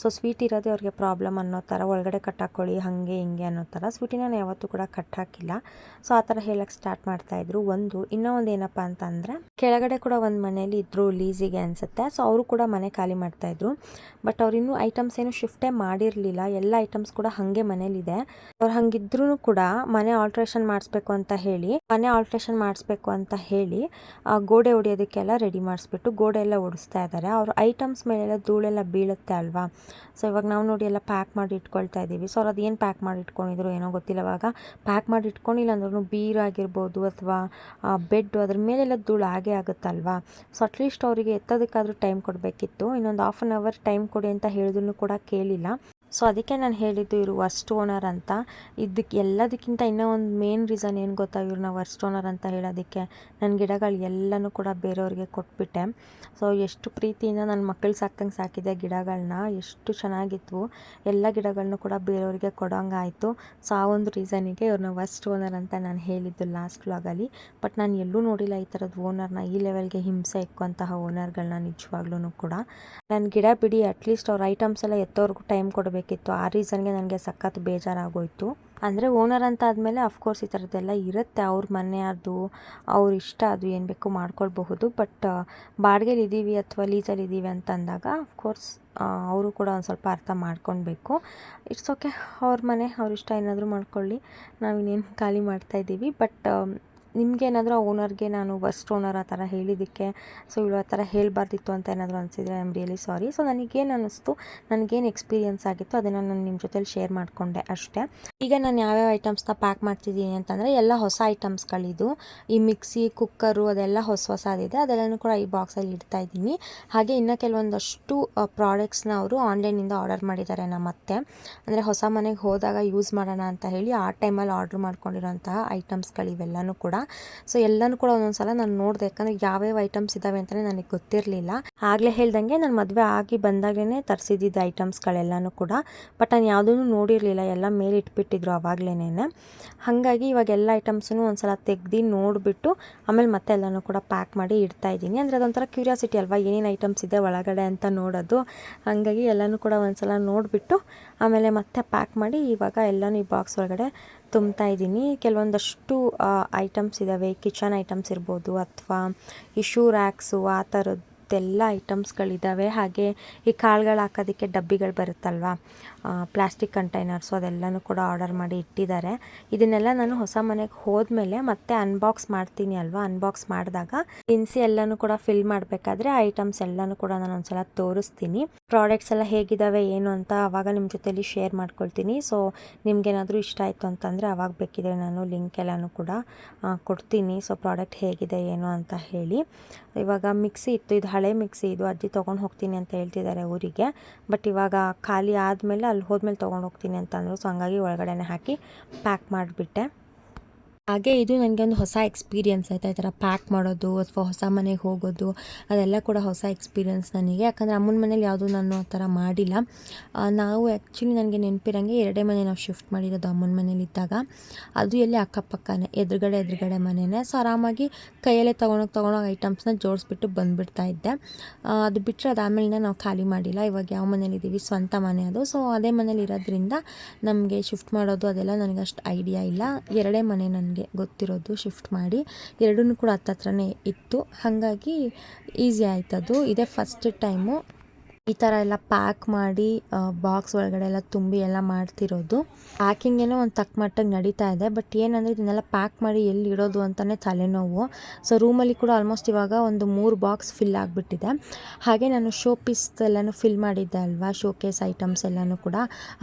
ಸೊ ಸ್ವೀಟ್ ಇರೋದೇ ಅವ್ರಿಗೆ ಪ್ರಾಬ್ಲಮ್ ಅನ್ನೋ ಥರ, ಒಳಗಡೆ ಕಟ್ಟಾಕೊಳ್ಳಿ ಹಾಗೆ, ಹಿಂಗೆ ಅನ್ನೋ ಥರ ಸ್ವೀಟಿನ ನಾನು ಯಾವತ್ತೂ ಕೂಡ ಕಟ್ ಹಾಕಿಲ್ಲ ಸೊ ಆ ಥರ ಹೇಳಕ್ಕೆ ಸ್ಟಾರ್ಟ್ ಮಾಡ್ತಾಯಿದ್ರು ಒಂದು. ಇನ್ನೂ ಒಂದು ಏನಪ್ಪ ಅಂತಂದರೆ, ಕೆಳಗಡೆ ಕೂಡ ಒಂದು ಮನೇಲಿ ಇದ್ದರು ಲೀಸಿಗೆ ಅನಿಸುತ್ತೆ. ಸೊ ಅವರು ಕೂಡ ಮನೆ ಖಾಲಿ ಮಾಡ್ತಾಯಿದ್ರು ಬಟ್ ಅವ್ರು ಇನ್ನೂ ಐಟಮ್ಸ್ ಏನು ಶಿಫ್ಟೇ ಮಾಡಿರಲಿಲ್ಲ. ಎಲ್ಲ ಐಟಮ್ಸ್ ಕೂಡ ಹಾಗೆ ಮನೇಲಿದೆ. ಅವ್ರು ಹಂಗಿದ್ರೂ ಕೂಡ ಮನೆ ಆಲ್ಟ್ರೇಷನ್ ಮಾಡಿಸ್ಬೇಕು ಅಂತ ಹೇಳಿ, ಮನೆ ಆಲ್ಟ್ರೇಷನ್ ಮಾಡಿಸ್ಬೇಕು ಅಂತ ಹೇಳಿ ಗೋಡೆ ಹೊಡಿಯೋದಕ್ಕೆಲ್ಲ ರೆಡಿ ಮಾಡಿಸ್ಬಿಟ್ಟು ಗೋಡೆ ಎಲ್ಲ ಓಡಿಸ್ತಾ ಇದ್ದಾರೆ ಅವ್ರ ಐಟಮ್ಸ್ ಮೇಲೆಲ್ಲ ಧೂಳೆಲ್ಲ ಬೀಳುತ್ತೆ ಅಲ್ವಾ? ಸೊ ಇವಾಗ ನಾವು ನೋಡಿ ಎಲ್ಲ ಪ್ಯಾಕ್ ಮಾಡಿ ಇಟ್ಕೊಳ್ತಾ ಇದ್ದೀವಿ. ಸೊ ಅವ್ರು ಅದೇನು ಪ್ಯಾಕ್ ಮಾಡಿ ಇಟ್ಕೊಂಡಿದ್ರು ಏನೋ ಗೊತ್ತಿಲ್ಲ ಇವಾಗ ಪ್ಯಾಕ್ ಮಾಡಿ ಇಟ್ಕೊಂಡಿಲ್ಲ ಅಂದ್ರೂ ಬೀರಾಗಿರ್ಬೋದು ಅಥವಾ ಬೆಡ್ ಅದ್ರ ಮೇಲೆಲ್ಲ ಧೂಳು ಆಗೇ ಆಗುತ್ತಲ್ವಾ? ಸೊ ಅಟ್ಲೀಸ್ಟ್ ಅವರಿಗೆ ಎತ್ತೋದಕ್ಕಾದರೂ ಟೈಮ್ ಕೊಡಬೇಕಿತ್ತು. ಇನ್ನೊಂದು ಹಾಫ್ ಆನ್ ಅವರ್ ಟೈಮ್ ಕೊಡಿ ಅಂತ ಹೇಳಿದ್ರು ಕೂಡ ಕೇಳಿಲ್ಲ. ಸೊ ಅದಕ್ಕೆ ನಾನು ಹೇಳಿದ್ದು ಇವರು ವರ್ಸ್ಟ್ ಓನರ್ ಅಂತ. ಇದಕ್ಕೆ ಎಲ್ಲದಕ್ಕಿಂತ ಇನ್ನೂ ಒಂದು ಮೇನ್ ರೀಸನ್ ಏನು ಗೊತ್ತಾ ಇವ್ರನ್ನ ವರ್ಸ್ಟ್ ಓನರ್ ಅಂತ ಹೇಳೋದಕ್ಕೆ? ನನ್ನ ಗಿಡಗಳು ಎಲ್ಲನೂ ಕೂಡ ಬೇರೆಯವ್ರಿಗೆ ಕೊಟ್ಬಿಟ್ಟೆ. ಸೊ ಎಷ್ಟು ಪ್ರೀತಿಯಿಂದ ನನ್ನ ಮಕ್ಕಳು ಸಾಕಂಗೆ ಸಾಕಿದೆ ಗಿಡಗಳನ್ನ ಎಷ್ಟು ಚೆನ್ನಾಗಿತ್ತು ಎಲ್ಲ ಗಿಡಗಳನ್ನೂ ಕೂಡ ಬೇರೆಯವ್ರಿಗೆ ಕೊಡೋಂಗಾಯಿತು. ಸೊ ಆ ಒಂದು ರೀಸನಿಗೆ ಇವ್ರನ್ನ ವರ್ಸ್ಟ್ ಓನರ್ ಅಂತ ನಾನು ಹೇಳಿದ್ದು ಲಾಸ್ಟ್ ವ್ಲಾಗಲ್ಲಿ ಬಟ್ ನಾನು ಎಲ್ಲೂ ನೋಡಿಲ್ಲ ಈ ಥರದ್ದು ಓನರ್ನ ಈ ಲೆವೆಲ್ಗೆ ಹಿಂಸೆ ಇಕ್ಕುವಂತಹ ಓನರ್ಗಳನ್ನ ನಿಜವಾಗ್ಲೂ ಕೂಡ. ನನ್ನ ಗಿಡ ಬಿಡಿ ಅಟ್ಲೀಸ್ಟ್ ಅವ್ರ ಐಟಮ್ಸ್ ಎಲ್ಲ ಎತ್ತೋರ್ಗೂ ಟೈಮ್ ಕೊಡಬೇಕು. ಮಾಡಬೇಕಿತ್ತು. ಆ ರೀಸನ್ಗೆ ನನಗೆ ಸಖತ್ ಬೇಜಾರಾಗೋಯಿತು. ಅಂದರೆ ಓನರ್ ಅಂತ ಆದಮೇಲೆ ಅಫ್ಕೋರ್ಸ್ ಈ ಥರದ್ದೆಲ್ಲ ಇರುತ್ತೆ. ಅವ್ರ ಮನೆ ಅದು, ಅವ್ರ ಇಷ್ಟ ಅದು ಏನು ಬೇಕು ಮಾಡ್ಕೊಳ್ಬಹುದು. ಬಟ್ ಬಾಡಿಗೆಲಿ ಇದ್ದೀವಿ ಅಥವಾ ಲೀಸಲ್ಲಿ ಇದ್ದೀವಿ ಅಂತ ಅಂದಾಗ ಅಫ್ಕೋರ್ಸ್ ಅವರು ಕೂಡ ಒಂದು ಸ್ವಲ್ಪ ಅರ್ಥ ಮಾಡ್ಕೊಳ್ಬೇಕು. ಇಟ್ಸ್ ಓಕೆ ಅವ್ರ ಮನೆ, ಅವ್ರ ಇಷ್ಟ ಏನಾದರೂ ಮಾಡ್ಕೊಳ್ಳಿ. ನಾವಿನ್ನೇನು ಖಾಲಿ ಮಾಡ್ತಾ ಇದ್ದೀವಿ ಬಟ್ ನಿಮಗೇನಾದರೂ ಆ ಓನರ್ಗೆ ನಾನು ವರ್ಸ್ಟ್ ಓನರ್ ಆ ಥರ ಹೇಳಿದ್ದಕ್ಕೆ ಸೊ ಇವಳು ಆ ಥರ ಹೇಳಬಾರ್ದಿತ್ತು ಅಂತ ಏನಾದರೂ ಅನಿಸಿದರೆ I am really sorry so ನನಗೇನು ಅನ್ನಿಸ್ತು ನನಗೇನು ಎಕ್ಸ್ಪೀರಿಯನ್ಸ್ ಆಗಿತ್ತು, ಅದನ್ನು ನಾನು ನಿಮ್ಮ ಜೊತೆಲಿ ಶೇರ್ ಮಾಡಿಕೊಂಡೆ ಅಷ್ಟೇ. ಈಗ ನಾನು ಯಾವ್ಯಾವ ಐಟಮ್ಸ್ನ ಪ್ಯಾಕ್ ಮಾಡ್ತಿದ್ದೀನಿ ಅಂತಂದರೆ, ಎಲ್ಲ ಹೊಸ ಐಟಮ್ಸ್ಗಳಿದು ಈ ಮಿಕ್ಸಿ ಕುಕ್ಕರು ಅದೆಲ್ಲ ಹೊಸ ಹೊಸದಿದೆ, ಅದೆಲ್ಲನೂ ಕೂಡ ಈ ಬಾಕ್ಸಲ್ಲಿ ಇಡ್ತಾ ಇದ್ದೀನಿ. ಹಾಗೆ ಇನ್ನು ಕೆಲವೊಂದಷ್ಟು ಪ್ರಾಡಕ್ಟ್ಸ್ನ ಅವರು ಆನ್ಲೈನಿಂದ ಆರ್ಡರ್ ಮಾಡಿದ್ದಾರೆ ನಮ್ಮ ಅತ್ತೆ. ಅಂದರೆ ಹೊಸ ಮನೆಗೆ ಹೋದಾಗ ಯೂಸ್ ಮಾಡೋಣ ಅಂತ ಹೇಳಿ ಆ ಟೈಮಲ್ಲಿ ಆರ್ಡ್ರ್ ಮಾಡ್ಕೊಂಡಿರೋಂತಹ ಐಟಮ್ಸ್ಗಳಿವೆಲ್ಲನೂ ಕೂಡ. ಸೊ ಎಲ್ಲನೂ ಕೂಡ ಒಂದೊಂದು ಸಲ ನಾನು ನೋಡಿದೆ. ಯಾಕಂದರೆ ಯಾವ್ಯಾವ ಐಟಮ್ಸ್ ಇದ್ದಾವೆ ಅಂತಲೇ ನನಗೆ ಗೊತ್ತಿರಲಿಲ್ಲ. ಆಗಲೇ ಹೇಳ್ದಂಗೆ ನಾನು ಮದುವೆ ಆಗಿ ಬಂದಾಗಲೇ ತರಿಸಿದ್ದಿದ್ದು ಐಟಮ್ಸ್ಗಳೆಲ್ಲನೂ ಕೂಡ. ಬಟ್ ನಾನು ಯಾವುದೂ ನೋಡಿರಲಿಲ್ಲ. ಎಲ್ಲ ಮೇಲೆ ಇಟ್ಬಿಟ್ಟಿದ್ರು ಆವಾಗಲೇ ಹಾಗಾಗಿ ಇವಾಗ ಎಲ್ಲ ಐಟಮ್ಸನ್ನು ಒಂದು ಸಲ ತೆಗ್ದು ನೋಡಿಬಿಟ್ಟು ಆಮೇಲೆ ಮತ್ತೆ ಎಲ್ಲನೂ ಕೂಡ ಪ್ಯಾಕ್ ಮಾಡಿ ಇಡ್ತಾ ಇದ್ದೀನಿ. ಅಂದರೆ ಅದೊಂಥರ ಕ್ಯೂರಿಯಾಸಿಟಿ ಅಲ್ವಾ? ಏನೇನು ಐಟಮ್ಸ್ ಇದೆ ಒಳಗಡೆ ಅಂತ ನೋಡೋದು. ಹಾಗಾಗಿ ಎಲ್ಲನೂ ಕೂಡ ಒಂದು ಸಲ ನೋಡಿಬಿಟ್ಟು ಆಮೇಲೆ ಮತ್ತೆ ಪ್ಯಾಕ್ ಮಾಡಿ ಇವಾಗ ಎಲ್ಲನೂ ಈ ಬಾಕ್ಸ್ ಒಳಗಡೆ ತುಂಬ್ತಾ ಇದ್ದೀನಿ. ಕೆಲವೊಂದಷ್ಟು ಐಟಮ್ಸ್ ಇದ್ದಾವೆ ಕಿಚನ್ ಐಟಮ್ಸ್ ಇರ್ಬೋದು ಅಥವಾ ಈ ಶೂ ರ್ಯಾಕ್ಸು ಆ ಥರದ್ದೆಲ್ಲ ಐಟಮ್ಸ್ಗಳಿದ್ದಾವೆ. ಹಾಗೆ ಈ ಕಾಳುಗಳು ಹಾಕೋದಕ್ಕೆ ಡಬ್ಬಿಗಳು ಬರುತ್ತಲ್ವ? ಪ್ಲಾಸ್ಟಿಕ್ ಕಂಟೈನರ್ಸು ಅದೆಲ್ಲನೂ ಕೂಡ ಆರ್ಡರ್ ಮಾಡಿ ಇಟ್ಟಿದ್ದಾರೆ. ಇದನ್ನೆಲ್ಲ ನಾನು ಹೊಸ ಮನೆಗೆ ಹೋದ್ಮೇಲೆ ಮತ್ತೆ ಅನ್ಬಾಕ್ಸ್ ಮಾಡ್ತೀನಿ ಅಲ್ವಾ? ಅನ್ಬಾಕ್ಸ್ ಮಾಡಿದಾಗ ದಿನಸಿ ಎಲ್ಲನೂ ಕೂಡ ಫಿಲ್ ಮಾಡಬೇಕಾದ್ರೆ ಐಟಮ್ಸ್ ಎಲ್ಲನೂ ಕೂಡ ನಾನು ಒಂದ್ಸಲ ತೋರಿಸ್ತೀನಿ. ಪ್ರಾಡಕ್ಟ್ಸ್ ಎಲ್ಲ ಹೇಗಿದ್ದಾವೆ, ಏನು ಅಂತ ಆವಾಗ ನಿಮ್ಮ ಜೊತೆಲಿ ಶೇರ್ ಮಾಡ್ಕೊಳ್ತೀನಿ. ಸೊ, ನಿಮ್ಗೇನಾದರೂ ಇಷ್ಟ ಆಯಿತು ಅಂತಂದರೆ ಅವಾಗ ಬೇಕಿದ್ರೆ ನಾನು ಲಿಂಕ್ ಎಲ್ಲನೂ ಕೂಡ ಕೊಡ್ತೀನಿ. ಸೊ, ಪ್ರಾಡಕ್ಟ್ ಹೇಗಿದೆ, ಏನು ಅಂತ ಹೇಳಿ. ಇವಾಗ ಮಿಕ್ಸಿ ಇತ್ತು, ಇದು ಹಳೆ ಮಿಕ್ಸಿ ಇದು ಅಜ್ಜಿ ತೊಗೊಂಡು ಹೋಗ್ತೀನಿ ಅಂತ ಹೇಳ್ತಿದ್ದಾರೆ ಊರಿಗೆ. ಬಟ್ ಇವಾಗ ಖಾಲಿ ಆದಮೇಲೆ ಅಲ್ಲಿ ಹೋದ್ಮೇಲೆ ತೊಗೊಂಡು ಹೋಗ್ತೀನಿ ಅಂತಂದರು ಸೊ ಹಂಗಾಗಿ ಒಳಗಡೆನೆ ಹಾಕಿ ಪ್ಯಾಕ್ ಮಾಡಿಬಿಟ್ಟೆ. ಹಾಗೆ ಇದು ನನಗೆ ಒಂದು ಹೊಸ ಎಕ್ಸ್ಪೀರಿಯೆನ್ಸ್ ಆಯಿತಾ, ಈ ಥರ ಪ್ಯಾಕ್ ಮಾಡೋದು ಅಥವಾ ಹೊಸ ಮನೆಗೆ ಹೋಗೋದು, ಅದೆಲ್ಲ ಕೂಡ ಹೊಸ ಎಕ್ಸ್ಪೀರಿಯನ್ಸ್ ನನಗೆ. ಯಾಕಂದರೆ ಅಮ್ಮನ ಮನೇಲಿ ಯಾವುದೂ ನಾನು ಆ ಥರ ಮಾಡಿಲ್ಲ. ನಾವು ಆ್ಯಕ್ಚುಲಿ ನನಗೆ ನೆನಪಿರಂಗೆ ಎರಡೇ ಮನೆ ನಾವು ಶಿಫ್ಟ್ ಮಾಡಿರೋದು ಅಮ್ಮನ ಮನೇಲಿ ಇದ್ದಾಗ. ಅದು ಎಲ್ಲಿ ಅಕ್ಕಪಕ್ಕನೇ, ಎದುರುಗಡೆ ಎದುರುಗಡೆ ಮನೆಯೇ ಸೊ ಆರಾಮಾಗಿ ಕೈಯಲ್ಲೇ ತೊಗೊಂಡೋಗಿ ತೊಗೊಂಡೋಗಿ ಐಟಮ್ಸ್ನ ಜೋಡಿಸ್ಬಿಟ್ಟು ಬಂದುಬಿಡ್ತಾ ಇದ್ದೆ. ಅದು ಬಿಟ್ಟರೆ ಅದಾದಮೇಲೆ ನಾವು ಖಾಲಿ ಮಾಡಿಲ್ಲ. ಇವಾಗ ಯಾವ ಮನೇಲಿ ಇದ್ದೀವಿ ಸ್ವಂತ ಮನೆ ಅದು. ಸೊ ಅದೇ ಮನೇಲಿ ಇರೋದ್ರಿಂದ ನಮಗೆ ಶಿಫ್ಟ್ ಮಾಡೋದು ಅದೆಲ್ಲ ನನಗೆ ಅಷ್ಟು ಐಡಿಯಾ ಇಲ್ಲ. ಎರಡೇ ಮನೆ ನನಗೆ. ಗೊತ್ತಿರೋದು ಶಿಫ್ಟ್ ಮಾಡಿ ಎರಡೂ ಕೂಡ ಹತ್ತತ್ರನೇ ಇತ್ತು. ಹಾಗಾಗಿ ಈಸಿ ಆಯ್ತದು. ಇದೇ ಫಸ್ಟ್ ಟೈಮು ಈ ಥರ ಎಲ್ಲ ಪ್ಯಾಕ್ ಮಾಡಿ ಬಾಕ್ಸ್ ಒಳಗಡೆ ಎಲ್ಲ ತುಂಬಿ ಎಲ್ಲ ಮಾಡ್ತಿರೋದು. ಪ್ಯಾಕಿಂಗ್ ಏನೋ ಒಂದು ತಕ್ಕ ಮಟ್ಟಿಗೆ ನಡೀತಾ ಇದೆ ಬಟ್ ಏನಂದರೆ ಇದನ್ನೆಲ್ಲ ಪ್ಯಾಕ್ ಮಾಡಿ ಎಲ್ಲಿ ಇಡೋದು ಅಂತಲೇ ತಲೆನೋವು. ಸೊ ರೂಮಲ್ಲಿ ಕೂಡ ಆಲ್ಮೋಸ್ಟ್ ಇವಾಗ ಒಂದು ಮೂರು ಬಾಕ್ಸ್ ಫಿಲ್ ಆಗಿಬಿಟ್ಟಿದೆ. ಹಾಗೆ ನಾನು ಶೋ ಪೀಸ್ ಎಲ್ಲನೂ ಫಿಲ್ ಮಾಡಿದ್ದೆ ಅಲ್ವಾ ಶೋ ಕೇಸ್ ಐಟಮ್ಸ್ ಎಲ್ಲನೂ ಕೂಡ.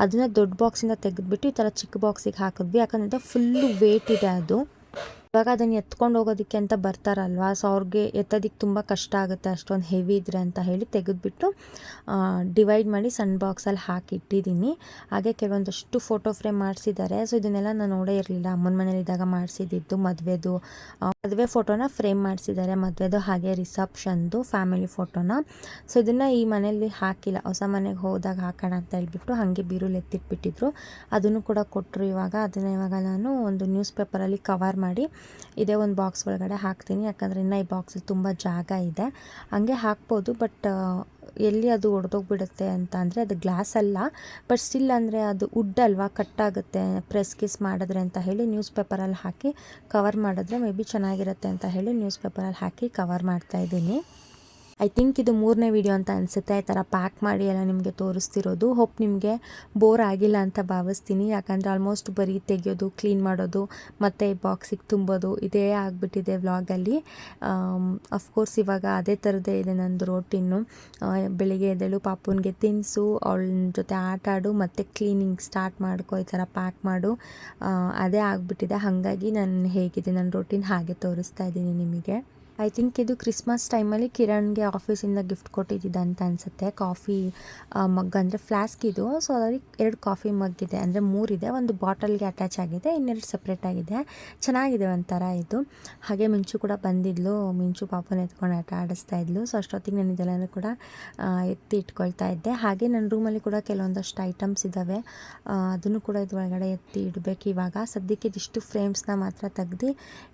ಅದನ್ನ ದೊಡ್ಡ ಬಾಕ್ಸಿಂದ ತೆಗೆದುಬಿಟ್ಟು ಈ ಥರ ಚಿಕ್ಕ ಬಾಕ್ಸಿಗೆ ಹಾಕಿದ್ವಿ. ಯಾಕಂದರೆ ಫುಲ್ಲು ವೇಟ್ ಇದೆ ಅದು. ಇವಾಗ ಅದನ್ನು ಎತ್ಕೊಂಡು ಹೋಗೋದಕ್ಕೆ ಅಂತ ಬರ್ತಾರಲ್ವಾ? ಸೊ ಅವ್ರಿಗೆ ಎತ್ತೋದಕ್ಕೆ ತುಂಬ ಕಷ್ಟ ಆಗುತ್ತೆ. ಅಷ್ಟೊಂದು ಹೆವಿ ಇದ್ರೆ ಅಂತ ಹೇಳಿ ತೆಗೆದುಬಿಟ್ಟು ಡಿವೈಡ್ ಮಾಡಿ ಸಣ್ಣ ಬಾಕ್ಸಲ್ಲಿ ಹಾಕಿ ಇಟ್ಟಿದ್ದೀನಿ. ಹಾಗೆ ಕೆಲವೊಂದಷ್ಟು ಫೋಟೋ ಫ್ರೇಮ್ ಮಾಡಿಸಿದ್ದಾರೆ. ಸೊ ಇದನ್ನೆಲ್ಲ ನಾನು ನೋಡೇ ಇರಲಿಲ್ಲ. ಅಮ್ಮನ ಮನೇಲಿದ್ದಾಗ ಮಾಡಿಸಿದ್ದು ಮದುವೆದು. ಮದುವೆ ಫೋಟೋನ ಫ್ರೇಮ್ ಮಾಡಿಸಿದ್ದಾರೆ. ಮದುವೆದು ಹಾಗೆ ರಿಸೆಪ್ಷನ್ದು ಫ್ಯಾಮಿಲಿ ಫೋಟೋನ ಸೊ ಇದನ್ನು ಈ ಮನೇಲಿ ಹಾಕಿಲ್ಲ. ಹೊಸ ಮನೆಗೆ ಹೋದಾಗ ಹಾಕೋಣ ಅಂತ ಹೇಳ್ಬಿಟ್ಟು ಹಾಗೆ ಬೀರುಲಿ ಎತ್ತಿಟ್ಬಿಟ್ಟಿದ್ರು. ಅದನ್ನು ಕೂಡ ಕೊಟ್ಟರು ಇವಾಗ. ಅದನ್ನು ಇವಾಗ ನಾನು ಒಂದು ನ್ಯೂಸ್ ಪೇಪರಲ್ಲಿ ಕವರ್ ಮಾಡಿ ಇದೇ ಒಂದು ಬಾಕ್ಸ್ ಒಳಗಡೆ ಹಾಕ್ತೀನಿ. ಯಾಕಂದರೆ ಇನ್ನೂ ಈ ಬಾಕ್ಸಲ್ಲಿ ತುಂಬ ಜಾಗ ಇದೆ. ಹಂಗೆ ಹಾಕ್ಬೋದು ಬಟ್ ಎಲ್ಲಿ ಅದು ಒಡೆದೋಗ್ಬಿಡುತ್ತೆ ಅಂತ ಅಂದರೆ ಅದು ಗ್ಲಾಸ್ ಅಲ್ಲ. ಬಟ್ ಸ್ಟಿಲ್ ಅಂದರೆ ಅದು ವುಡ್ ಅಲ್ವಾ ಕಟ್ಟಾಗುತ್ತೆ ಪ್ರೆಸ್ ಕಿಸ್ ಮಾಡಿದ್ರೆ ಅಂತ ಹೇಳಿ ನ್ಯೂಸ್ ಪೇಪರಲ್ಲಿ ಹಾಕಿ ಕವರ್ ಮಾಡಿದ್ರೆ ಮೇ ಬಿ ಚೆನ್ನಾಗಿರುತ್ತೆ ಅಂತ ಹೇಳಿ ನ್ಯೂಸ್ ಪೇಪರಲ್ಲಿ ಹಾಕಿ ಕವರ್ ಮಾಡ್ತಾ ಇದ್ದೀನಿ. ಐ ಥಿಂಕ್ ಇದು ಮೂರನೇ ವಿಡಿಯೋ ಅಂತ ಅನಿಸುತ್ತೆ. ಈ ಥರ ಪ್ಯಾಕ್ ಮಾಡಿ ಎಲ್ಲ ನಿಮಗೆ ತೋರಿಸ್ತಿರೋದು. ಹೋಪ್ ನಿಮಗೆ ಬೋರ್ ಆಗಿಲ್ಲ ಅಂತ ಭಾವಿಸ್ತೀನಿ. ಯಾಕಂದರೆ ಆಲ್ಮೋಸ್ಟ್ ಬರೀ ತೆಗೆಯೋದು ಕ್ಲೀನ್ ಮಾಡೋದು, ಮತ್ತು ಬಾಕ್ಸಿಗೆ ತುಂಬೋದು, ಇದೇ ಆಗಿಬಿಟ್ಟಿದೆ ವ್ಲಾಗಲ್ಲಿ ಅಫ್ಕೋರ್ಸ್ ಇವಾಗ ಅದೇ ಥರದ್ದೇ ಇದೆ ನಂದು ರೋಟೀನು ಬೆಳಿಗ್ಗೆ ಎದ್ದೇಳು, ಪಾಪುನಿಗೆ ತಿನ್ನಿಸು ಅವಳ ಜೊತೆ ಆಟ ಆಡು, ಮತ್ತು ಕ್ಲೀನಿಂಗ್ ಸ್ಟಾರ್ಟ್ ಮಾಡ್ಕೊ, ಈ ಥರ ಪ್ಯಾಕ್ ಮಾಡು. ಅದೇ ಆಗಿಬಿಟ್ಟಿದೆ. ಹಾಗಾಗಿ ನಾನು ಹೇಗಿದೆ, ನನ್ನ ರೋಟೀನ್ ಹಾಗೆ ತೋರಿಸ್ತಾ ಇದ್ದೀನಿ ನಿಮಗೆ. ಐ ಥಿಂಕ್ ಇದು ಕ್ರಿಸ್ಮಸ್ ಟೈಮಲ್ಲಿ ಕಿರಣ್ಗೆ ಆಫೀಸಿಂದ ಗಿಫ್ಟ್ ಕೊಟ್ಟಿದ್ದಿದ್ದು ಅಂತ ಅನಿಸುತ್ತೆ ಕಾಫಿ ಮಗ್ ಅಂದರೆ ಫ್ಲಾಸ್ಕ್ ಇದು. ಸೊ ಅದರಲ್ಲಿ ಎರಡು ಕಾಫಿ ಮಗ್ ಇದೆ. ಅಂದರೆ ಮೂರಿದೆ. ಒಂದು ಬಾಟಲ್ಗೆ ಅಟ್ಯಾಚ್ ಆಗಿದೆ. ಇನ್ನೆರಡು ಸಪ್ರೇಟ್ ಆಗಿದೆ. ಚೆನ್ನಾಗಿದೆ ಒಂಥರ ಇದು. ಹಾಗೆ ಮಿಂಚು ಕೂಡ ಬಂದಿದ್ಲು. ಮಿಂಚು ಪಾಪನ ಎತ್ಕೊಂಡು ಆಟ ಆಡಿಸ್ತಾ ಇದ್ಲು. ಸೊ ಅಷ್ಟೊತ್ತಿಗೆ ನಾನು ಇದೆಲ್ಲನೂ ಕೂಡ ಎತ್ತಿ ಇಟ್ಕೊಳ್ತಾ ಇದ್ದೆ. ಹಾಗೆ ನನ್ನ ರೂಮಲ್ಲಿ ಕೂಡ ಕೆಲವೊಂದಷ್ಟು ಐಟಮ್ಸ್ ಇದ್ದಾವೆ ಅದನ್ನು ಕೂಡ ಇದ್ರೊಳಗಡೆ ಎತ್ತಿ ಇಡಬೇಕು ಇವಾಗ. ಸದ್ಯಕ್ಕೆ ಇದಿಷ್ಟು ಫ್ರೇಮ್ಸ್ನ ಮಾತ್ರ ತೆಗ್ದು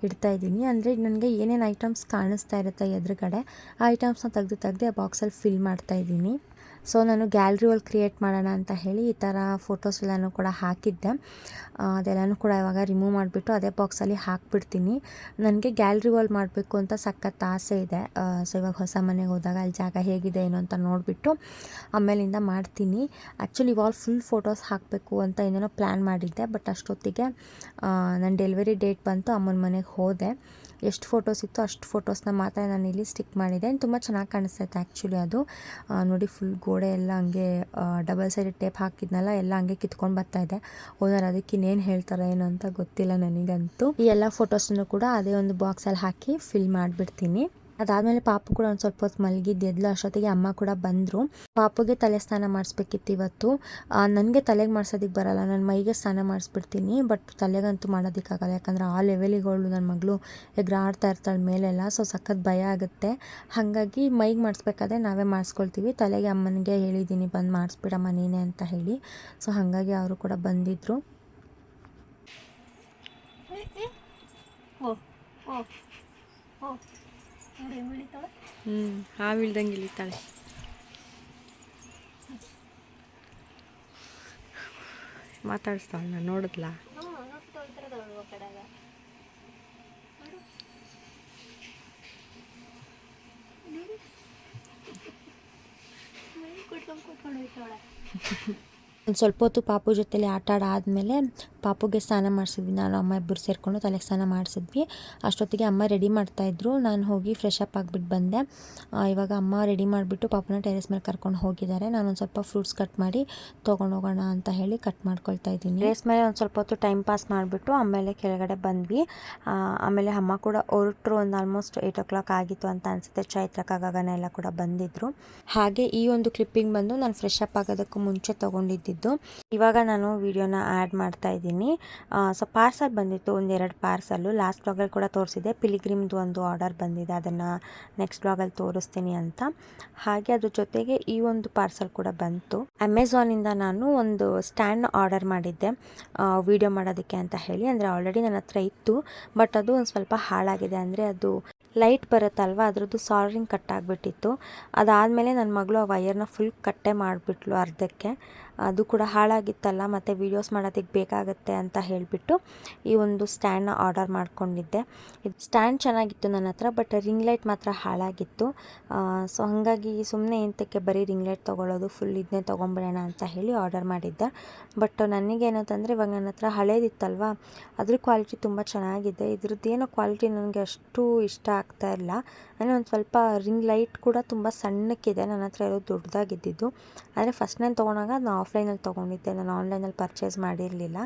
ಇಡ್ತಾ ಇದ್ದೀನಿ. ಅಂದರೆ ನನಗೆ ಏನೇನು ಐಟಮ್ಸ್ ಕಾಣಿಸ್ತಾ ಇರುತ್ತೆ ಎದುರುಗಡೆ. ಆ ಐಟಮ್ಸ್ನ ತೆಗೆದು ತೆಗೆದು ಆ ಬಾಕ್ಸಲ್ಲಿ ಫಿಲ್ ಮಾಡ್ತಾ ಇದ್ದೀನಿ. ಸೊ ನಾನು ಗ್ಯಾಲ್ರಿ ಒಳಗೆ ಕ್ರಿಯೇಟ್ ಮಾಡೋಣ ಅಂತ ಹೇಳಿ ಈ ಥರ ಫೋಟೋಸ್ ಎಲ್ಲನೂ ಕೂಡ ಹಾಕಿದ್ದೆ. ಅದೆಲ್ಲನೂ ಕೂಡ ಇವಾಗ ರಿಮೂವ್ ಮಾಡಿಬಿಟ್ಟು ಅದೇ ಬಾಕ್ಸಲ್ಲಿ ಹಾಕ್ಬಿಡ್ತೀನಿ. ನನಗೆ ಗ್ಯಾಲ್ರಿ ವಾಲ್ ಮಾಡಬೇಕು ಅಂತ ಸಖತ್ ಆಸೆ ಇದೆ. ಸೊ ಇವಾಗ ಹೊಸ ಮನೆಗೆ ಹೋದಾಗ ಅಲ್ಲಿ ಜಾಗ ಹೇಗಿದೆ, ಏನು ಅಂತ ನೋಡಿಬಿಟ್ಟು ಆಮೇಲಿಂದ ಮಾಡ್ತೀನಿ. ಆ್ಯಕ್ಚುಲಿ ವಾಲ್ ಫುಲ್ ಫೋಟೋಸ್ ಹಾಕಬೇಕು ಅಂತ ಏನೇನೋ ಪ್ಲ್ಯಾನ್ ಮಾಡಿದ್ದೆ ಬಟ್ ಅಷ್ಟೊತ್ತಿಗೆ ನನ್ನ ಡೆಲಿವರಿ ಡೇಟ್ ಬಂತು, ಅಮ್ಮನ ಮನೆಗೆ ಹೋದೆ. ಎಷ್ಟು ಫೋಟೋಸ್ ಇತ್ತು ಅಷ್ಟು ಫೋಟೋಸ್ನ ಮಾತ್ರ ನಾನು ಇಲ್ಲಿ ಸ್ಟಿಕ್ ಮಾಡಿದೆ. ತುಂಬ ಚೆನ್ನಾಗಿ ಕಾಣಿಸ್ತೈತೆ ಆ್ಯಕ್ಚುಲಿ ಅದು. ನೋಡಿ ಫುಲ್ ಗೋಡೆ ಎಲ್ಲ ಹಂಗೆ ಡಬಲ್ ಸೈಡ್ ಟೇಪ್ ಹಾಕಿದ್ನಲ್ಲ, ಎಲ್ಲ ಹಂಗೆ ಕಿತ್ಕೊಂಡು ಬರ್ತಾ ಇದೆ. ಓನರ್ ಅದಕ್ಕೆ ಇನ್ನೇನು ಹೇಳ್ತಾರೆ ಏನು ಅಂತ ಗೊತ್ತಿಲ್ಲ ನನಗಂತೂ. ಈ ಎಲ್ಲ ಫೋಟೋಸನ್ನು ಕೂಡ ಅದೇ ಒಂದು ಬಾಕ್ಸಲ್ಲಿ ಹಾಕಿ ಫಿಲ್ ಮಾಡಿಬಿಡ್ತೀನಿ. ಅದಾದಮೇಲೆ ಪಾಪು ಕೂಡ ಒಂದು ಸ್ವಲ್ಪ ಹೊತ್ತು ಮಲಗಿದ್ದು. ಎದ್ಲು ಅಷ್ಟೊತ್ತಿಗೆ ಅಮ್ಮ ಕೂಡ ಬಂದರು. ಪಾಪುಗೆ ತಲೆ ಸ್ನಾನ ಮಾಡಿಸ್ಬೇಕಿತ್ತು ಇವತ್ತು. ನನಗೆ ತಲೆಗೆ ಮಾಡ್ಸೋದಕ್ಕೆ ಬರಲ್ಲ. ನಾನು ಮೈಗೆ ಸ್ನಾನ ಮಾಡಿಸ್ಬಿಡ್ತೀನಿ, ಬಟ್ ತಲೆಗಂತೂ ಮಾಡೋದಕ್ಕಾಗಲ್ಲ. ಯಾಕಂದರೆ ಆ ಲೆವೆಲಿಗಳು ನನ್ನ ಮಗಳು ಎಗ್ರಾಡ್ತಾ ಇರ್ತಾಳೆ ಮೇಲೆಲ್ಲ, ಸೊ ಸಖತ್ ಭಯ ಆಗುತ್ತೆ. ಹಾಗಾಗಿ ಮೈಗೆ ಮಾಡಿಸ್ಬೇಕಾದ್ರೆ ನಾವೇ ಮಾಡಿಸ್ಕೊಳ್ತೀವಿ. ತಲೆಗೆ ಅಮ್ಮನಿಗೆ ಹೇಳಿದ್ದೀನಿ ಬಂದು ಮಾಡಿಸ್ಬಿಡಮ್ಮ ನೀನೆ ಅಂತ ಹೇಳಿ. ಸೊ ಹಾಗಾಗಿ ಅವರು ಕೂಡ ಬಂದಿದ್ದರು ನೋಡಿ ಹ್ಞೂ ಹಾವು ಇಳಿತಾಳೆ. ಮಾತಾಡಿಸ್ತಾಳೆ ನಾನು ನೋಡಿದ್ಲಾ? ಒಂದು ಸ್ವಲ್ಪ ಹೊತ್ತು ಪಾಪು ಜೊತೆಲಿ ಆಟ ಆದಮೇಲೆ ಪಾಪುಗೆ ಸ್ನಾನ ಮಾಡಿಸಿದ್ವಿ. ನಾನು ಅಮ್ಮ ಇಬ್ಬರು ಸೇರಿಕೊಂಡು ತಲೆಗೆ ಸ್ನಾನ ಮಾಡಿಸಿದ್ವಿ. ಅಷ್ಟೊತ್ತಿಗೆ ಅಮ್ಮ ರೆಡಿ ಮಾಡ್ತಾಯಿದ್ರು ನಾನು ಹೋಗಿ ಫ್ರೆಶ್ ಅಪ್ ಆಗಿಬಿಟ್ಟು ಬಂದೆ. ಇವಾಗ ಅಮ್ಮ ರೆಡಿ ಮಾಡಿಬಿಟ್ಟು ಪಾಪುನ ಟೆರೆಸ್ ಮೇಲೆ ಕರ್ಕೊಂಡು ಹೋಗಿದ್ದಾರೆ. ನಾನು ಒಂದು ಸ್ವಲ್ಪ ಫ್ರೂಟ್ಸ್ ಕಟ್ ಮಾಡಿ ತೊಗೊಂಡು ಹೋಗೋಣ ಅಂತ ಹೇಳಿ ಕಟ್ ಮಾಡ್ಕೊಳ್ತಾ ಇದ್ದೀನಿ. ಟೆರೆಸ್ ಮೇಲೆ ಒಂದು ಸ್ವಲ್ಪ ಹೊತ್ತು ಟೈಮ್ ಪಾಸ್ ಮಾಡಿಬಿಟ್ಟು ಆಮೇಲೆ ಕೆಳಗಡೆ ಬಂದ್ವಿ. ಆಮೇಲೆ ಅಮ್ಮ ಕೂಡ ಹೊರಟರು. ಒಂದು ಆಲ್ಮೋಸ್ಟ್ ಏಯ್ಟ್ ಓ ಕ್ಲಾಕ್ ಆಗಿತ್ತು ಅಂತ ಅನಿಸುತ್ತೆ. ಚೈತ್ರ ಗಗನ ಎಲ್ಲ ಕೂಡ ಬಂದಿದ್ರು. ಹಾಗೆ ಈ ಒಂದು ಕ್ಲಿಪ್ಪಿಂಗ್ ಬಂದು ನಾನು ಫ್ರೆಶ್ ಅಪ್ ಆಗೋದಕ್ಕೂ ಮುಂಚೆ ತೊಗೊಂಡಿದ್ದಿದ್ದು ಇವಾಗ ನಾನು ವಿಡಿಯೋನ ಆ್ಯಡ್ ಮಾಡ್ತಾ ಇದ್ದೀನಿ. ಸೊ ಪಾರ್ಸಲ್ ಬಂದಿತ್ತು, ಒಂದೆರಡು ಪಾರ್ಸಲ್ಲು. ಲಾಸ್ಟ್ ಬ್ಲಾಗಲ್ಲಿ ಕೂಡ ತೋರಿಸಿದೆ ಪಿಲಿಗ್ರಿಮ್ದು ಒಂದು ಆರ್ಡರ್ ಬಂದಿದೆ. ಅದನ್ನು ನೆಕ್ಸ್ಟ್ ಬ್ಲಾಗಲ್ಲಿ ತೋರಿಸ್ತೀನಿ ಅಂತ. ಹಾಗೆ ಅದ್ರ ಜೊತೆಗೆ ಈ ಒಂದು ಪಾರ್ಸಲ್ ಕೂಡ ಬಂತು. ಅಮೆಝಾನಿಂದ ನಾನು ಒಂದು ಸ್ಟ್ಯಾಂಡ್ ಆರ್ಡರ್ ಮಾಡಿದ್ದೆ. ವಿಡಿಯೋ ಮಾಡೋದಕ್ಕೆ ಅಂತ ಹೇಳಿ. ಅಂದರೆ ಆಲ್ರೆಡಿ ನನ್ನ ಹತ್ರ ಇತ್ತು. ಬಟ್ ಅದು ಒಂದು ಸ್ವಲ್ಪ ಹಾಳಾಗಿದೆ. ಅಂದರೆ ಅದು ಲೈಟ್ ಬರುತ್ತಲ್ವ? ಅದರದ್ದು ಸಾಲ್ರಿಂಗ್ ಕಟ್ ಆಗಿಬಿಟ್ಟಿತ್ತು. ಅದಾದಮೇಲೆ ನನ್ನ ಮಗಳು ಆ ವೈಯರ್ನ ಫುಲ್ ಕಟ್ಟೆ ಮಾಡಿಬಿಟ್ಲು ಅರ್ಧಕ್ಕೆ. ಅದು ಕೂಡ ಹಾಳಾಗಿತ್ತಲ್ಲ, ಮತ್ತು ವೀಡಿಯೋಸ್ ಮಾಡೋದಕ್ಕೆ ಬೇಕಾಗುತ್ತೆ ಅಂತ ಹೇಳಿಬಿಟ್ಟು ಈ ಒಂದು ಸ್ಟ್ಯಾಂಡನ್ನ ಆರ್ಡರ್ ಮಾಡ್ಕೊಂಡಿದ್ದೆ. ಇದು ಸ್ಟ್ಯಾಂಡ್ ಚೆನ್ನಾಗಿತ್ತು ನನ್ನ ಹತ್ರ ಬಟ್ ರಿಂಗ್ ಲೈಟ್ ಮಾತ್ರ ಹಾಳಾಗಿತ್ತು. ಸೊ ಹಾಗಾಗಿ ಸುಮ್ಮನೆ ಎಂತಕ್ಕೆ ಬರೀ ರಿಂಗ್ ಲೈಟ್ ತೊಗೊಳ್ಳೋದು ಫುಲ್ ಇದನ್ನೇ ತೊಗೊಂಬಿಡೋಣ ಅಂತ ಹೇಳಿ ಆರ್ಡರ್ ಮಾಡಿದ್ದೆ. ಬಟ್ ನನಗೇನಂತಂದರೆ ಇವಾಗ ನನ್ನ ಹತ್ರ ಹಳೇದಿತ್ತಲ್ವ, ಅದ್ರ ಕ್ವಾಲಿಟಿ ತುಂಬ ಚೆನ್ನಾಗಿದೆ. ಇದ್ರದ್ದು ಏನೋ ಕ್ವಾಲಿಟಿ ನನಗೆ ಅಷ್ಟು ಇಷ್ಟ ಆಗ್ತಾ ಇಲ್ಲ. ಅಂದರೆ ಒಂದು ಸ್ವಲ್ಪ ರಿಂಗ್ ಲೈಟ್ ಕೂಡ ತುಂಬ ಸಣ್ಣಕ್ಕಿದೆ. ನನ್ನ ಹತ್ರ ಇರೋದು ದೊಡ್ಡದಾಗಿದ್ದಿದ್ದು. ಆದರೆ ಫಸ್ಟ್ ನಾನು ತೊಗೊಂಡಾಗ ಅದನ್ನ ಆಫ್ಲೈನಲ್ಲಿ ತೊಗೊಂಡಿದ್ದೆ. ನಾನು ಆನ್ಲೈನಲ್ಲಿ ಪರ್ಚೇಸ್ ಮಾಡಿರಲಿಲ್ಲ.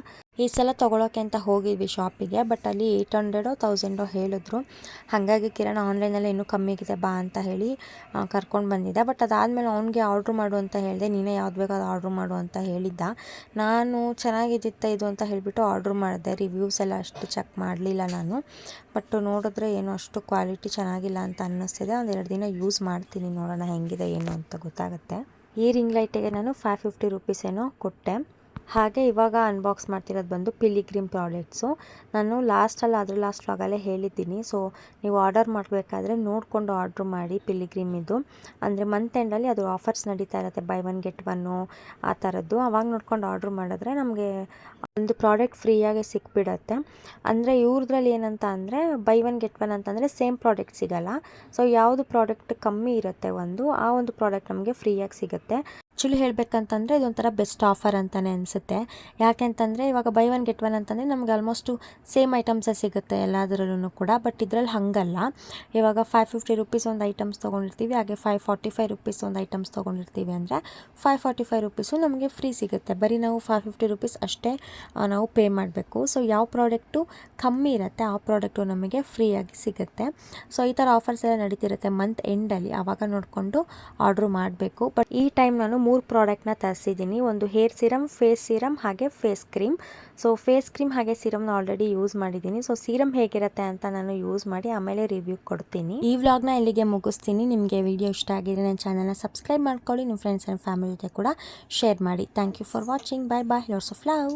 ಈ ಸಲ ತೊಗೊಳಕ್ಕೆ ಅಂತ ಹೋಗಿದ್ವಿ ಶಾಪಿಗೆ, ಬಟ್ ಅಲ್ಲಿ ಏಯ್ಟ್ ಹಂಡ್ರೆಡೋ ತೌಸಂಡೋ ಹೇಳಿದ್ರು. ಹಾಗಾಗಿ ಕಿರಣ ಆನ್ಲೈನಲ್ಲಿ ಇನ್ನೂ ಕಮ್ಮಿ ಆಗಿದೆ, ಬಾ ಅಂತ ಹೇಳಿ ಕರ್ಕೊಂಡು ಬಂದಿದ್ದೆ. ಬಟ್ ಅದಾದಮೇಲೆ ಅವ್ನಿಗೆ ಆರ್ಡ್ರ್ ಮಾಡು ಅಂತ ಹೇಳಿದೆ, ನೀನೇ ಯಾವ್ದು ಬೇಕಾದ ಆರ್ಡ್ರ್ ಮಾಡು ಅಂತ ಹೇಳಿದ್ದ. ನಾನು ಚೆನ್ನಾಗಿದ್ದಿತ್ತ ಇದು ಅಂತ ಹೇಳಿಬಿಟ್ಟು ಆರ್ಡ್ರ್ ಮಾಡಿದೆ. ರಿವ್ಯೂಸ್ ಎಲ್ಲ ಅಷ್ಟು ಚೆಕ್ ಮಾಡಲಿಲ್ಲ ನಾನು. ಬಟ್ ನೋಡಿದ್ರೆ ಏನು ಅಷ್ಟು ಕ್ವಾಲಿಟಿ ಚೆನ್ನಾಗಿಲ್ಲ ಅಂತ ಅನ್ನಿಸ್ತಿದೆ. ಒಂದು ಎರಡು ದಿನ ಯೂಸ್ ಮಾಡ್ತೀನಿ ನೋಡೋಣ ಹೆಂಗಿದೆ, ಏನು ಅಂತ ಗೊತ್ತಾಗುತ್ತೆ. ಈ ರಿಂಗ್ ಲೈಟಿಗೆ ನಾನು ಫೈವ್ ಫಿಫ್ಟಿ ರುಪೀಸ್ ಏನೋ ಕೊಟ್ಟೆ. ಹಾಗೆ ಇವಾಗ ಅನ್ಬಾಕ್ಸ್ ಮಾಡ್ತಿರೋದು ಬಂದು ಪಿಲಿಗ್ರಿಮ್ ಪ್ರಾಡಕ್ಟ್ಸು ನಾನು ಲಾಸ್ಟಲ್ಲಿ ಅದ್ರ ಲಾಸ್ಟ್ ವ್ಲಾಗಲ್ಲೇ ಹೇಳಿದ್ದೀನಿ. ಸೊ ನೀವು ಆರ್ಡರ್ ಮಾಡಬೇಕಾದ್ರೆ ನೋಡಿಕೊಂಡು ಆರ್ಡ್ರ್ ಮಾಡಿ ಪಿಲಿಗ್ರಿಮ್ ಇದು. ಅಂದರೆ ಮಂತ್ ಎಂಡಲ್ಲಿ ಅದು ಆಫರ್ಸ್ ನಡೀತಾ ಇರುತ್ತೆ. ಬೈ ಒನ್ ಗೆಟ್ ಒನ್ನು ಆ ಥರದ್ದು ಅವಾಗ ನೋಡ್ಕೊಂಡು ಆರ್ಡ್ರ್ ಮಾಡಿದ್ರೆ ನಮಗೆ ಒಂದು ಪ್ರಾಡಕ್ಟ್ ಫ್ರೀಯಾಗಿ ಸಿಕ್ಬಿಡತ್ತೆ. ಅಂದರೆ ಇವ್ರದ್ರಲ್ಲಿ ಏನಂತ ಅಂದರೆ ಬೈ ಒನ್ ಗೆಟ್ ಒನ್ ಅಂತಂದರೆ ಸೇಮ್ ಪ್ರಾಡಕ್ಟ್ ಸಿಗಲ್ಲ. ಸೊ ಯಾವುದು ಪ್ರಾಡಕ್ಟ್ ಕಮ್ಮಿ ಇರುತ್ತೆ ಒಂದು, ಆ ಒಂದು ಪ್ರಾಡಕ್ಟ್ ನಮಗೆ ಫ್ರೀಯಾಗಿ ಸಿಗುತ್ತೆ. ಆ್ಯಕ್ಚುಲಿ ಹೇಳಬೇಕಂತಂದರೆ ಇದೊಂಥರ ಬೆಸ್ಟ್ ಆಫರ್ ಅಂತಲೇ ಅನಿಸುತ್ತೆ. ಯಾಕೆಂತಂದರೆ ಇವಾಗ ಬೈ ಒನ್ ಗೆಟ್ ಒನ್ ಅಂತಂದರೆ ನಮಗೆ ಆಲ್ಮೋಸ್ಟು ಸೇಮ್ ಐಟಮ್ಸೇ ಸಿಗುತ್ತೆ ಎಲ್ಲದರಲ್ಲೂ ಕೂಡ ಬಟ್ ಇದರಲ್ಲಿ ಹಾಗಲ್ಲ. ಇವಾಗ ಫೈವ್ ಫಿಫ್ಟಿ ರುಪೀಸ್ ಒಂದು ಐಟಮ್ಸ್ ತೊಗೊಂಡಿರ್ತೀವಿ, ಹಾಗೆ ಫೈವ್ ಫಾರ್ಟಿ ಫೈವ್ ರುಪೀಸ್ ಒಂದು ಐಟಮ್ಸ್ ತೊಗೊಂಡಿರ್ತೀವಿ ಅಂದರೆ ಫೈವ್ ಫಾರ್ಟಿ ಫೈವ್ ರುಪೀಸು ನಮಗೆ ಫ್ರೀ ಸಿಗುತ್ತೆ. ಬರೀ ನಾವು ಫೈವ್ ಫಿಫ್ಟಿ ರುಪೀಸ್ ಅಷ್ಟೇ ನಾವು ಪೇ ಮಾಡಬೇಕು. ಸೊ ಯಾವ ಪ್ರಾಡಕ್ಟು ಕಮ್ಮಿ ಇರುತ್ತೆ, ಆ ಪ್ರಾಡಕ್ಟು ನಮಗೆ ಫ್ರೀಯಾಗಿ ಸಿಗುತ್ತೆ. ಸೊ ಈ ಥರ ಆಫರ್ಸ್ ಎಲ್ಲ ನಡೀತಿರುತ್ತೆ ಮಂತ್ ಎಂಡಲ್ಲಿ ಆವಾಗ ನೋಡಿಕೊಂಡು ಆರ್ಡ್ರ್ ಮಾಡಬೇಕು. ಬಟ್ ಈ ಟೈಮ್ ನಾನು ಮೂರು ಪ್ರಾಡಕ್ಟ್ನ ತರಿಸಿದ್ದೀನಿ. ಒಂದು ಹೇರ್ ಸಿರಮ್, ಫೇಸ್ ಸಿರಮ್ ಹಾಗೆ face cream. So face cream ಹಾಗೆ ಸಿರಮ್ನ ಆಲ್ರೆಡಿ ಯೂಸ್ ಮಾಡಿದ್ದೀನಿ. ಸೊ ಸಿರಮ್ ಹೇಗಿರುತ್ತೆ ಅಂತ ನಾನು ಯೂಸ್ ಮಾಡಿ ಆಮೇಲೆ ರಿವ್ಯೂ ಕೊಡ್ತೀನಿ. ಈ ವ್ಲಾಗ್ನ ಇಲ್ಲಿಗೆ ಮುಗಿಸ್ತೀನಿ. ನಿಮಗೆ ವಿಡಿಯೋ ಇಷ್ಟ ಆಗಿದ್ರೆ ನನ್ನ ಚಾನಲ್ನ ಸಬ್ಸ್ಕ್ರೈಬ್ ಮಾಡ್ಕೊಳ್ಳಿ. ನಿಮ್ಮ ಫ್ರೆಂಡ್ಸ್ ಆ್ಯಂಡ್ ಫ್ಯಾಮಿಲಿ ಜೊತೆ ಕೂಡ ಶೇರ್ ಮಾಡಿ. Thank you for watching bye bye lots of love